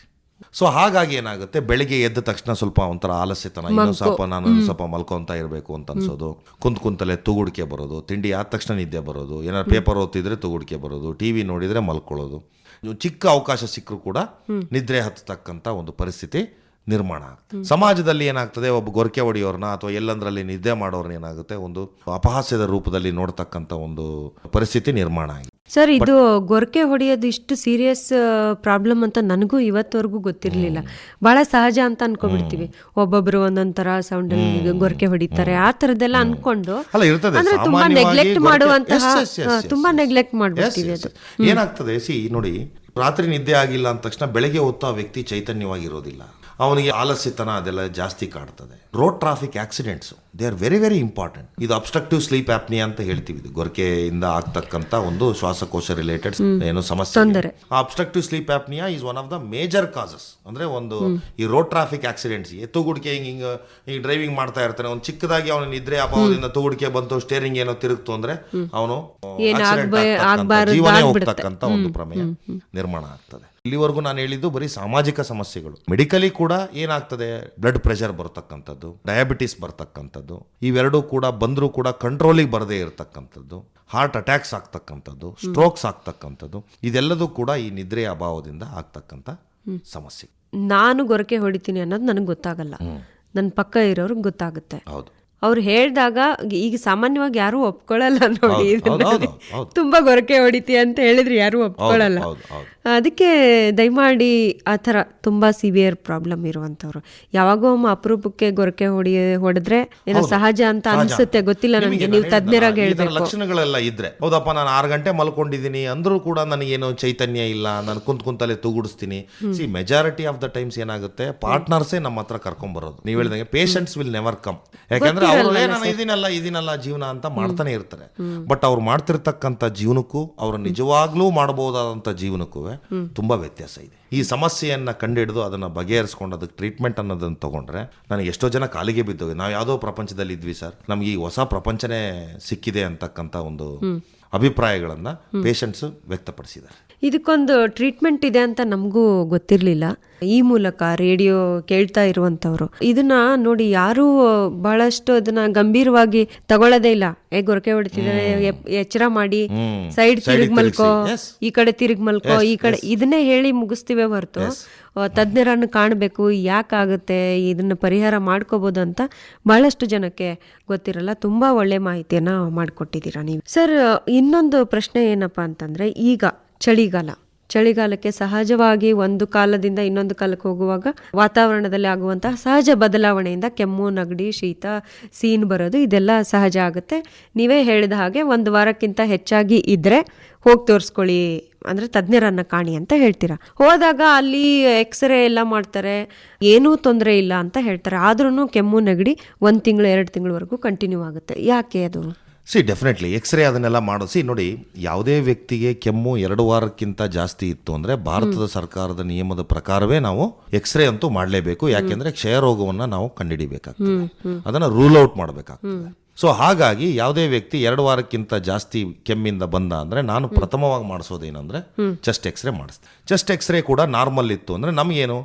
ಸೊ ಹಾಗಾಗಿ ಏನಾಗುತ್ತೆ? ಬೆಳಿಗ್ಗೆ ಎದ್ದ ತಕ್ಷಣ ಸ್ವಲ್ಪ ಒಂಥರ ಆಲಸ್ಯತನ ಇನ್ನೂ ಸ್ವಲ್ಪ ನಾನು ಸ್ವಲ್ಪ ಮಲ್ಕೊಂತ ಇರಬೇಕು ಅಂತ ಅನ್ಸೋದು. ಕುಂತ್ ಕುಂತಲೆ ತೂಗುಡಿಕೆ ಬರೋದು ತಿಂಡಿ ಆದ ತಕ್ಷಣ ನಿದ್ದೆ ಬರೋದು ಏನಾದ್ರು ಪೇಪರ್ ಓದ್ತಿದ್ರೆ ತೂಗುಡಿಕೆ ಬರೋದು ಟಿವಿ ನೋಡಿದ್ರೆ ಮಲ್ಕೊಳ್ಳೋದು. ಚಿಕ್ಕ ಅವಕಾಶ ಸಿಕ್ಕರೂ ಕೂಡ ನಿದ್ರೆ ಹತ್ತತಕ್ಕಂಥ ಒಂದು ಪರಿಸ್ಥಿತಿ ನಿರ್ಮಾಣ ಆಗುತ್ತೆ ಸಮಾಜದಲ್ಲಿ ಏನಾಗ್ತದೆ ಒಬ್ಬ ಗೊರಕೆ ಹೊಡೆಯೋರ್ನ ಅಥವಾ ಎಲ್ಲಂದ್ರಲ್ಲಿ ನಿದ್ದೆ ಮಾಡೋರ್ನ ಏನಾಗುತ್ತೆ ಒಂದು ಅಪಹಾಸ್ಯದ ರೂಪದಲ್ಲಿ ನೋಡ್ತಕ್ಕಂಥ ಒಂದು ಪರಿಸ್ಥಿತಿ ನಿರ್ಮಾಣ ಆಗಿದೆ ಸರ್ ಇದು ಗೊರಕೆ ಹೊಡೆಯೋದು ಇಷ್ಟು ಸೀರಿಯಸ್ ಪ್ರಾಬ್ಲಮ್ ಅಂತ ನನಗೂ ಇವತ್ತವರೆಗೂ ಗೊತ್ತಿರಲಿಲ್ಲ. ಬಹಳ ಸಹಜ ಅಂತ ಅನ್ಕೊಬಿಡ್ತೀವಿ. ಒಬ್ಬೊಬ್ರು ಒಂದೊಂದ್ ತರ ಸೌಂಡ್ ಗೊರಕೆ ಹೊಡಿತಾರೆ ಆ ತರದೆಲ್ಲ ಅನ್ಕೊಂಡು ಅಂದ್ರೆ ತುಂಬಾ ನೆಗ್ಲೆಕ್ಟ್ ಮಾಡುವಂತ ಮಾಡುವಂತಹ ತುಂಬಾ ನೆಗ್ಲೆಕ್ಟ್ ಮಾಡ್ಬಿಡ್ತೀವಿ ಅದು. ಏನಾಗ್ತದೆ ಸಿ ನೋಡಿ ರಾತ್ರಿ ನಿದ್ದೆ ಆಗಿಲ್ಲ ಅಂದ ತಕ್ಷಣ ಬೆಳಗ್ಗೆ ಹೊತ್ತು ಆ ವ್ಯಕ್ತಿ ಚೈತನ್ಯವಾಗಿರೋದಿಲ್ಲ. ಅವನಿಗೆ ಆಲಸ್ಯತನ ಅದೆಲ್ಲ ಜಾಸ್ತಿ ಕಾಡ್ತದೆ. Road traffic accidents they are very very important ಇದು ಅಬ್ಸ್ಟ್ರಕ್ಟಿವ್ ಸ್ಲೀಪ್ ಆಪ್ನಿ ಅಂತ ಹೇಳ್ತೀವಿ ಇದು. ಗೊರಕೆಯಿಂದ ಆಗ್ತಕ್ಕಂಥ ಒಂದು ಶ್ವಾಸಕೋಶ ರಿಲೇಟೆಡ್ ಏನು ಸಮಸ್ಯೆ ಆ obstructive sleep apnea is one of the major causes ಅಂದ್ರೆ ಒಂದು ಈ ರೋಡ್ ಟ್ರಾಫಿಕ್ ಆಕ್ಸಿಡೆಂಟ್ಸ್ ಎತ್ತುಗುಡಿಕೆ ಹಿಂಗ್ ಹಿಂಗ ಈಗ ಡ್ರೈವಿಂಗ್ ಮಾಡ್ತಾ ಇರ್ತಾನೆ. ಒಂದು ಚಿಕ್ಕದಾಗಿ ಅವನ ನಿದ್ರೆ ಅಭಾವದಿಂದ ತೂಗುಡಿಕೆ ಬಂತು ಸ್ಟೇರಿಂಗ್ ಏನೋ ತಿರುಗ್ತು ಅಂದ್ರೆ ಅವನು ಜೀವನೇ. ಹೋಗ್ತಕ್ಕಂಥ ಒಂದು ಪ್ರಮೇಯ ನಿರ್ಮಾಣ ಆಗ್ತದೆ. ಇಲ್ಲಿವರೆಗೂ ನಾನು ಹೇಳಿದ್ದು ಬರೀ ಸಾಮಾಜಿಕ ಸಮಸ್ಯೆಗಳು. ಮೆಡಿಕಲಿ ಕೂಡ ಏನಾಗ್ತದೆ? ಬ್ಲಡ್ ಪ್ರೆಷರ್ ಬರ್ತಕ್ಕಂಥದ್ದು ಡಯಾಬಿಟಿಸ್ ಬರ್ತಕ್ಕಂಥದ್ದು ಇವೆರಡೂ ಕೂಡ ಬಂದರೂ ಕೂಡ ಕಂಟ್ರೋಲಿಗೆ ಬರದೇ ಇರತಕ್ಕಂಥದ್ದು ಹಾರ್ಟ್ ಅಟ್ಯಾಕ್ಸ್ ಆಗ್ತಕ್ಕಂಥದ್ದು ಸ್ಟ್ರೋಕ್ಸ್ ಆಗ್ತಕ್ಕಂಥದ್ದು ಇದೆಲ್ಲದೂ ಕೂಡ ಈ ನಿದ್ರೆಯ ಅಭಾವದಿಂದ ಆಗ್ತಕ್ಕಂಥ ಸಮಸ್ಯೆ. ನಾನು ಗೊರಕೆ ಹೊಡಿತೀನಿ ಅನ್ನೋದು ನನಗೆ ಗೊತ್ತಾಗಲ್ಲ. ನನ್ನ ಪಕ್ಕ ಇರೋರಿಗೆ ಗೊತ್ತಾಗುತ್ತೆ. ಹೌದು. ಅವ್ರು ಹೇಳಿದಾಗ ಈಗ ಸಾಮಾನ್ಯವಾಗಿ ಯಾರು ಒಪ್ಕೊಳ್ಳಲ್ಲ ನೋಡಿ. ತುಂಬಾ ಗೊರಕೆ ಹೊಡಿತಿ ಅಂತ ಹೇಳಿದ್ರೆ ಯಾರು ಒಪ್ಕೊಳ್ಳಲ್ಲ. ಅದಕ್ಕೆ ದಯಮಾಡಿ ಆ ಥರ ತುಂಬಾ ಸಿವಿಯರ್ ಪ್ರಾಬ್ಲಮ್ ಇರುವಂಥವ್ರು. ಯಾವಾಗೋ ಒಮ್ಮೆ ಅಪರೂಪಕ್ಕೆ ಗೊರಕೆ ಹೊಡಿ ಹೊಡೆದ್ರೆ ಏನೋ ಸಹಜ ಅಂತ ಅನ್ಸುತ್ತೆ ಗೊತ್ತಿಲ್ಲ ನನಗೆ ನೀವು ತಜ್ಞರಾಗಿ ಹೇಳಿದ್ರೆ ಹೇಳ್ಬೇಕು. ಲಕ್ಷಣಗಳೆಲ್ಲ ಇದ್ರೆ ಹೌದಪ್ಪ ನಾನು ಆರು ಗಂಟೆ ಮಲ್ಕೊಂಡಿದ್ದೀನಿ ಅಂದ್ರೂ ಕೂಡ ನನಗೇನು ಚೈತನ್ಯ ಇಲ್ಲ ನಾನು ಕುಂತ್ ಕುಂತಲ್ಲೇ ತೂಗುಡಿಸ್ತೀನಿ. See majority of the times ಏನಾಗುತ್ತೆ ಪಾರ್ಟ್ನರ್ಸೇ ನಮ್ಮ ಹತ್ರ ಕರ್ಕೊಂಡ್ ಬರೋದು ನೀವು ಹೇಳಿದಂಗೆ ಪೇಷಂಟ್ಸ್ ವಿಲ್ ನೆವರ್ ಕಮ್ ಯಾಕಂದ್ರೆ ಅವರು ಇದಿನಲ್ಲ ನಾನು ಇದೀನಲ್ಲ ಇದೀನಲ್ಲ ಜೀವನ ಅಂತ ಮಾಡ್ತಾನೆ ಇರ್ತಾರೆ. ಬಟ್ ಅವ್ರು ಮಾಡ್ತಿರ್ತಕ್ಕಂಥ ಜೀವನಕ್ಕೂ ಅವ್ರು ನಿಜವಾಗ್ಲೂ ಮಾಡಬಹುದಾದಂತ ಜೀವನಕ್ಕೂ ತುಂಬಾ ವ್ಯತ್ಯಾಸ ಇದೆ. ಈ ಸಮಸ್ಯೆಯನ್ನ ಕಂಡುಹಿಡಿದು ಅದನ್ನ ಬಗೆಹರಿಸ್ಕೊಂಡು ಅದಕ್ಕೆ ಟ್ರೀಟ್ಮೆಂಟ್ ಅನ್ನೋದನ್ನ ತಗೊಂಡ್ರೆ ನನಗೆ ಎಷ್ಟೋ ಜನ ಕಾಲಿಗೆ ಬಿದ್ದೋಗಿ ನಾವು ಯಾವ್ದೋ ಪ್ರಪಂಚದಲ್ಲಿ ಇದ್ವಿ ಸರ್. ನಮ್ಗೆ ಈ ಹೊಸ ಪ್ರಪಂಚನೇ ಸಿಕ್ಕಿದೆ ಅಂತಕ್ಕಂತ ಒಂದು ಅಭಿಪ್ರಾಯಗಳನ್ನ ಪೇಷಂಟ್ಸ್ ವ್ಯಕ್ತಪಡಿಸಿದ್ದಾರೆ. ಇದಕ್ಕೊಂದು ಟ್ರೀಟ್ಮೆಂಟ್ ಇದೆ ಅಂತ ನಮಗೂ ಗೊತ್ತಿರಲಿಲ್ಲ. ಈ ಮೂಲಕ ರೇಡಿಯೋ ಕೇಳ್ತಾ ಇರುವಂಥವ್ರು. ಇದನ್ನ ನೋಡಿ ಯಾರು ಬಹಳಷ್ಟು ಅದನ್ನ ಗಂಭೀರವಾಗಿ ತಗೊಳ್ಳೋದೇ ಇಲ್ಲ. ಏ ಗೊರಕೆ ಹೊಡಿತಿದ್ದಾರೆ ಎಪ್- ಎಚ್ಚರ ಮಾಡಿ ಸೈಡ್ ತಿರುಗ್ ಮಲ್ಕೋ ಈ ಕಡೆ ತಿರುಗ್ ಮಲ್ಕೋ ಈ ಕಡೆ ಇದನ್ನೇ ಹೇಳಿ ಮುಗಿಸ್ತೀವಿ ಹೊರತು ತಜ್ಞರನ್ನು ಕಾಣಬೇಕು ಯಾಕಾಗುತ್ತೆ ಇದನ್ನ ಪರಿಹಾರ ಮಾಡ್ಕೋಬಹುದು ಅಂತ ಬಹಳಷ್ಟು ಜನಕ್ಕೆ ಗೊತ್ತಿರಲ್ಲ. ತುಂಬಾ ಒಳ್ಳೆ ಮಾಹಿತಿಯನ್ನ ಮಾಡಿಕೊಟ್ಟಿದ್ದೀರಾ ನೀವು. ಸರ್ ಇನ್ನೊಂದು ಪ್ರಶ್ನೆ ಏನಪ್ಪಾ ಅಂತಂದ್ರೆ ಈಗ ಚಳಿಗಾಲ. ಚಳಿಗಾಲಕ್ಕೆ ಸಹಜವಾಗಿ ಒಂದು ಕಾಲದಿಂದ ಇನ್ನೊಂದು ಕಾಲಕ್ಕೆ ಹೋಗುವಾಗ ವಾತಾವರಣದಲ್ಲಿ ಆಗುವಂತಹ ಸಹಜ ಬದಲಾವಣೆಯಿಂದ ಕೆಮ್ಮು, ನಗಡಿ, ಶೀತ, ಸೀನ್ ಬರೋದು ಇದೆಲ್ಲ ಸಹಜ ಆಗುತ್ತೆ. ನೀವೇ ಹೇಳಿದ ಹಾಗೆ ಒಂದು ವಾರಕ್ಕಿಂತ ಹೆಚ್ಚಾಗಿ ಇದ್ರೆ ಹೋಗಿ ತೋರಿಸ್ಕೊಳ್ಳಿ ಅಂದ್ರೆ ತಜ್ಞರನ್ನ ಕಾಣಿ ಅಂತ ಹೇಳ್ತೀರಾ? ಹೋದಾಗ ಅಲ್ಲಿ ಎಕ್ಸ್ರೇ ಎಲ್ಲ ಮಾಡ್ತಾರೆ, ಏನೂ ತೊಂದರೆ ಇಲ್ಲ ಅಂತ ಹೇಳ್ತಾರೆ. ಆದ್ರೂ ಕೆಮ್ಮು, ನೆಗಡಿ ಒಂದು ತಿಂಗಳು, ಎರಡು ತಿಂಗಳವರೆಗೂ ಕಂಟಿನ್ಯೂ ಆಗುತ್ತೆ. ಯಾಕೆ ಅದು? ಸಿ ಡೆಫಿನೆಟ್ಲಿ ಎಕ್ಸ್ರೇ ಅದನ್ನೆಲ್ಲ ಮಾಡಿಸಿ ನೋಡಿ ಯಾವುದೇ ವ್ಯಕ್ತಿಗೆ ಕೆಮ್ಮು ಎರಡು ವಾರಕ್ಕಿಂತ ಜಾಸ್ತಿ ಇತ್ತು ಅಂದ್ರೆ ಭಾರತದ ಸರ್ಕಾರದ ನಿಯಮದ ಪ್ರಕಾರವೇ ನಾವು ಎಕ್ಸ್ರೇ ಅಂತೂ ಮಾಡಲೇಬೇಕು. ಯಾಕೆಂದ್ರೆ ಕ್ಷಯರೋಗವನ್ನ ನಾವು ಕಂಡುಹಿಡಿಬೇಕಾಗ್ತದೆ. ಅದನ್ನ ರೂಲ್ ಔಟ್ ಮಾಡಬೇಕಾಗ್ತದೆ. ಸೊ ಹಾಗಾಗಿ ಯಾವುದೇ ವ್ಯಕ್ತಿ ಎರಡು ವಾರಕ್ಕಿಂತ ಜಾಸ್ತಿ ಕೆಮ್ಮಿಂದ ಬಂದ ಅಂದರೆ ನಾನು ಪ್ರಥಮವಾಗಿ ಮಾಡಿಸೋದೇನಂದ್ರೆ ಚೆಸ್ಟ್ ಎಕ್ಸ್ರೇ ಮಾಡಿಸ್ತೀನಿ ಚೆಸ್ಟ್ ಎಕ್ಸ್ರೇ ಕೂಡ ನಾರ್ಮಲ್ ಇತ್ತು ಅಂದ್ರೆ ನಮಗೇನು?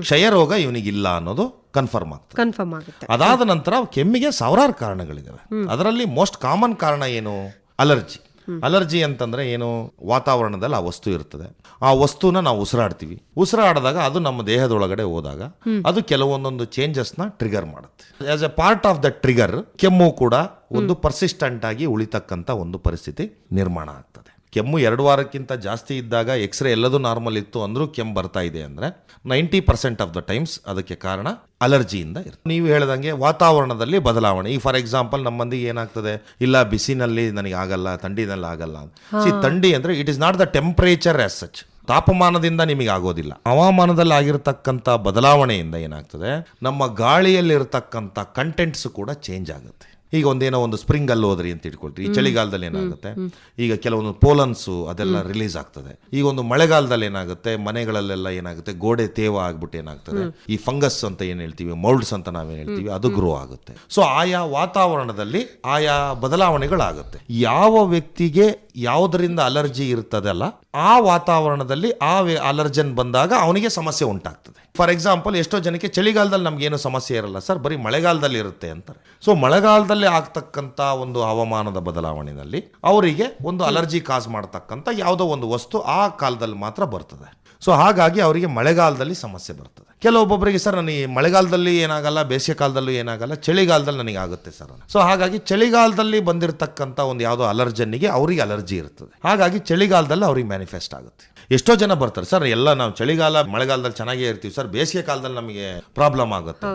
ಕ್ಷಯರೋಗ ಇವನಿಗಿಲ್ಲ ಅನ್ನೋದು ಕನ್ಫರ್ಮ್ ಆಗ್ತದೆ. ಕನ್ಫರ್ಮ್ ಆಗುತ್ತೆ. ಅದಾದ ನಂತರ ಕೆಮ್ಮಿಗೆ ಸಾವಿರಾರು ಕಾರಣಗಳಿದ್ದಾವೆ ಅದರಲ್ಲಿ ಮೋಸ್ಟ್ ಕಾಮನ್ ಕಾರಣ ಏನು? ಅಲರ್ಜಿ ಅಲರ್ಜಿ ಅಂತಂದ್ರೆ ಏನು? ವಾತಾವರಣದಲ್ಲಿ ಆ ವಸ್ತು ಇರ್ತದೆ. ಆ ವಸ್ತುನ ನಾವು ಉಸಿರಾಡ್ತೀವಿ. ಉಸಿರಾಡಿದಾಗ ಅದು ನಮ್ಮ ದೇಹದೊಳಗಡೆ ಹೋದಾಗ ಅದು ಕೆಲವೊಂದೊಂದು ಚೇಂಜಸ್ನ ಟ್ರಿಗರ್ ಮಾಡುತ್ತೆ. As a part of the trigger ಕೆಮ್ಮು ಕೂಡ ಒಂದು ಪರ್ಸಿಸ್ಟೆಂಟ್ ಆಗಿ ಉಳಿತಕ್ಕಂಥ ಒಂದು ಪರಿಸ್ಥಿತಿ ನಿರ್ಮಾಣ ಆಗ್ತದೆ. ಕೆಮ್ಮು ಎರಡು ವಾರಕ್ಕಿಂತ ಜಾಸ್ತಿ ಇದ್ದಾಗ ಎಕ್ಸ್ರೇ ಎಲ್ಲದೂ ನಾರ್ಮಲ್ ಇತ್ತು ಅಂದ್ರೂ ಕೆಮ್ಮು ಬರ್ತಾ ಇದೆ ಅಂದ್ರೆ ninety percent of the times ಅದಕ್ಕೆ ಕಾರಣ ಅಲರ್ಜಿಯಿಂದ ಇರುತ್ತೆ. ನೀವು ಹೇಳ್ದಂಗೆ ವಾತಾವರಣದಲ್ಲಿ ಬದಲಾವಣೆ. ಈ ಫಾರ್ ಎಕ್ಸಾಂಪಲ್ ನಮ್ಮ ಮಂದಿಗೆ ಏನಾಗ್ತದೆ? ಇಲ್ಲ ಬಿಸಿನಲ್ಲಿ ನನಗೆ ಆಗಲ್ಲ ಥಂಡಿನಲ್ಲಿ ಆಗಲ್ಲ ಸಿ ಥಂಡಿ ಅಂದ್ರೆ it is not the temperature as such ತಾಪಮಾನದಿಂದ ನಿಮಗೆ ಆಗೋದಿಲ್ಲ. ಹವಾಮಾನದಲ್ಲಿ ಆಗಿರತಕ್ಕಂಥ ಬದಲಾವಣೆಯಿಂದ ಏನಾಗ್ತದೆ? ನಮ್ಮ ಗಾಳಿಯಲ್ಲಿರ್ತಕ್ಕಂಥ ಕಂಟೆಂಟ್ಸ್ ಕೂಡ ಚೇಂಜ್ ಆಗುತ್ತೆ. ಈಗ ಒಂದೇನೋ ಒಂದು ಸ್ಪ್ರಿಂಗ್ ಅಲ್ಲಿ ಹೋದ್ರಿ ಅಂತ ಇಟ್ಕೊಳ್ರಿ ಈ ಚಳಿಗಾಲದಲ್ಲಿ ಏನಾಗುತ್ತೆ? ಈಗ ಕೆಲವೊಂದು ಪೋಲನ್ಸು ಅದೆಲ್ಲ ರಿಲೀಸ್ ಆಗ್ತದೆ. ಈಗ ಒಂದು ಮಳೆಗಾಲದಲ್ಲಿ ಏನಾಗುತ್ತೆ? ಮನೆಗಳಲ್ಲೆಲ್ಲ ಏನಾಗುತ್ತೆ? ಗೋಡೆ ತೇವ ಆಗ್ಬಿಟ್ಟು ಏನಾಗ್ತದೆ? ಈ ಫಂಗಸ್ ಅಂತ ಏನ್ ಹೇಳ್ತೀವಿ? ಮೌಲ್ಡ್ಸ್ ಅಂತ ನಾವೇನ್ ಹೇಳ್ತೀವಿ? ಅದು ಗ್ರೋ ಆಗುತ್ತೆ. ಸೊ ಆಯಾ ವಾತಾವರಣದಲ್ಲಿ ಆಯಾ ಬದಲಾವಣೆಗಳಾಗುತ್ತೆ. ಯಾವ ವ್ಯಕ್ತಿಗೆ ಯಾವುದರಿಂದ ಅಲರ್ಜಿ ಇರ್ತದಲ್ಲ ಆ ವಾತಾವರಣದಲ್ಲಿ ಆ ಅಲರ್ಜನ್ ಬಂದಾಗ ಅವನಿಗೆ ಸಮಸ್ಯೆ ಉಂಟಾಗ್ತದೆ. ಫಾರ್ ಎಕ್ಸಾಂಪಲ್ ಎಷ್ಟೋ ಜನಕ್ಕೆ ಚಳಿಗಾಲದಲ್ಲಿ ನಮ್ಗೆ ಏನು ಸಮಸ್ಯೆ ಇರಲ್ಲ. ಸರ್ ಬರೀ ಮಳೆಗಾಲದಲ್ಲಿ ಇರುತ್ತೆ ಅಂತಾರೆ. ಸೊ ಮಳೆಗಾಲದಲ್ಲಿ ಆಗ್ತಕ್ಕಂಥ ಒಂದು ಹವಾಮಾನದ ಬದಲಾವಣೆಯಲ್ಲಿ ಅವರಿಗೆ ಒಂದು ಅಲರ್ಜಿ ಕಾಸ್ ಮಾಡ್ತಕ್ಕಂಥ ಯಾವುದೋ ಒಂದು ವಸ್ತು ಆ ಕಾಲದಲ್ಲಿ ಮಾತ್ರ ಬರ್ತದೆ. ಸೊ ಹಾಗಾಗಿ ಅವರಿಗೆ ಮಳೆಗಾಲದಲ್ಲಿ ಸಮಸ್ಯೆ ಬರ್ತದೆ. ಕೆಲವೊಬ್ಬೊಬ್ಬರಿಗೆ, ಸರ್, ನನಗೆ ಮಳೆಗಾಲದಲ್ಲಿ ಏನಾಗಲ್ಲ, ಬೇಸಿಗೆ ಕಾಲದಲ್ಲೂ ಏನಾಗಲ್ಲ, ಚಳಿಗಾಲದಲ್ಲಿ ನನಗೆ ಆಗುತ್ತೆ, ಸರ್. ಸೊ ಹಾಗಾಗಿ ಚಳಿಗಾಲದಲ್ಲಿ ಬಂದಿರತಕ್ಕಂಥ ಒಂದು ಯಾವುದೋ ಅಲರ್ಜನ್ನಿಗೆ ಅವರಿಗೆ ಅಲರ್ಜಿ ಇರ್ತದೆ. ಹಾಗಾಗಿ ಚಳಿಗಾಲದಲ್ಲಿ ಅವ್ರಿಗೆ ಮ್ಯಾನಿಫೆಸ್ಟ್ ಆಗುತ್ತೆ. ಎಷ್ಟೋ ಜನ ಬರ್ತಾರೆ. ಸರ್ ಎಲ್ಲ ನಾವು ಚಳಿಗಾಲ ಮಳೆಗಾಲದಲ್ಲಿ ಚೆನ್ನಾಗೇ ಇರ್ತೀವಿ. ಸರ್ ಬೇಸಿಗೆ ಕಾಲದಲ್ಲಿ ನಮಗೆ ಪ್ರಾಬ್ಲಮ್ ಆಗುತ್ತೆ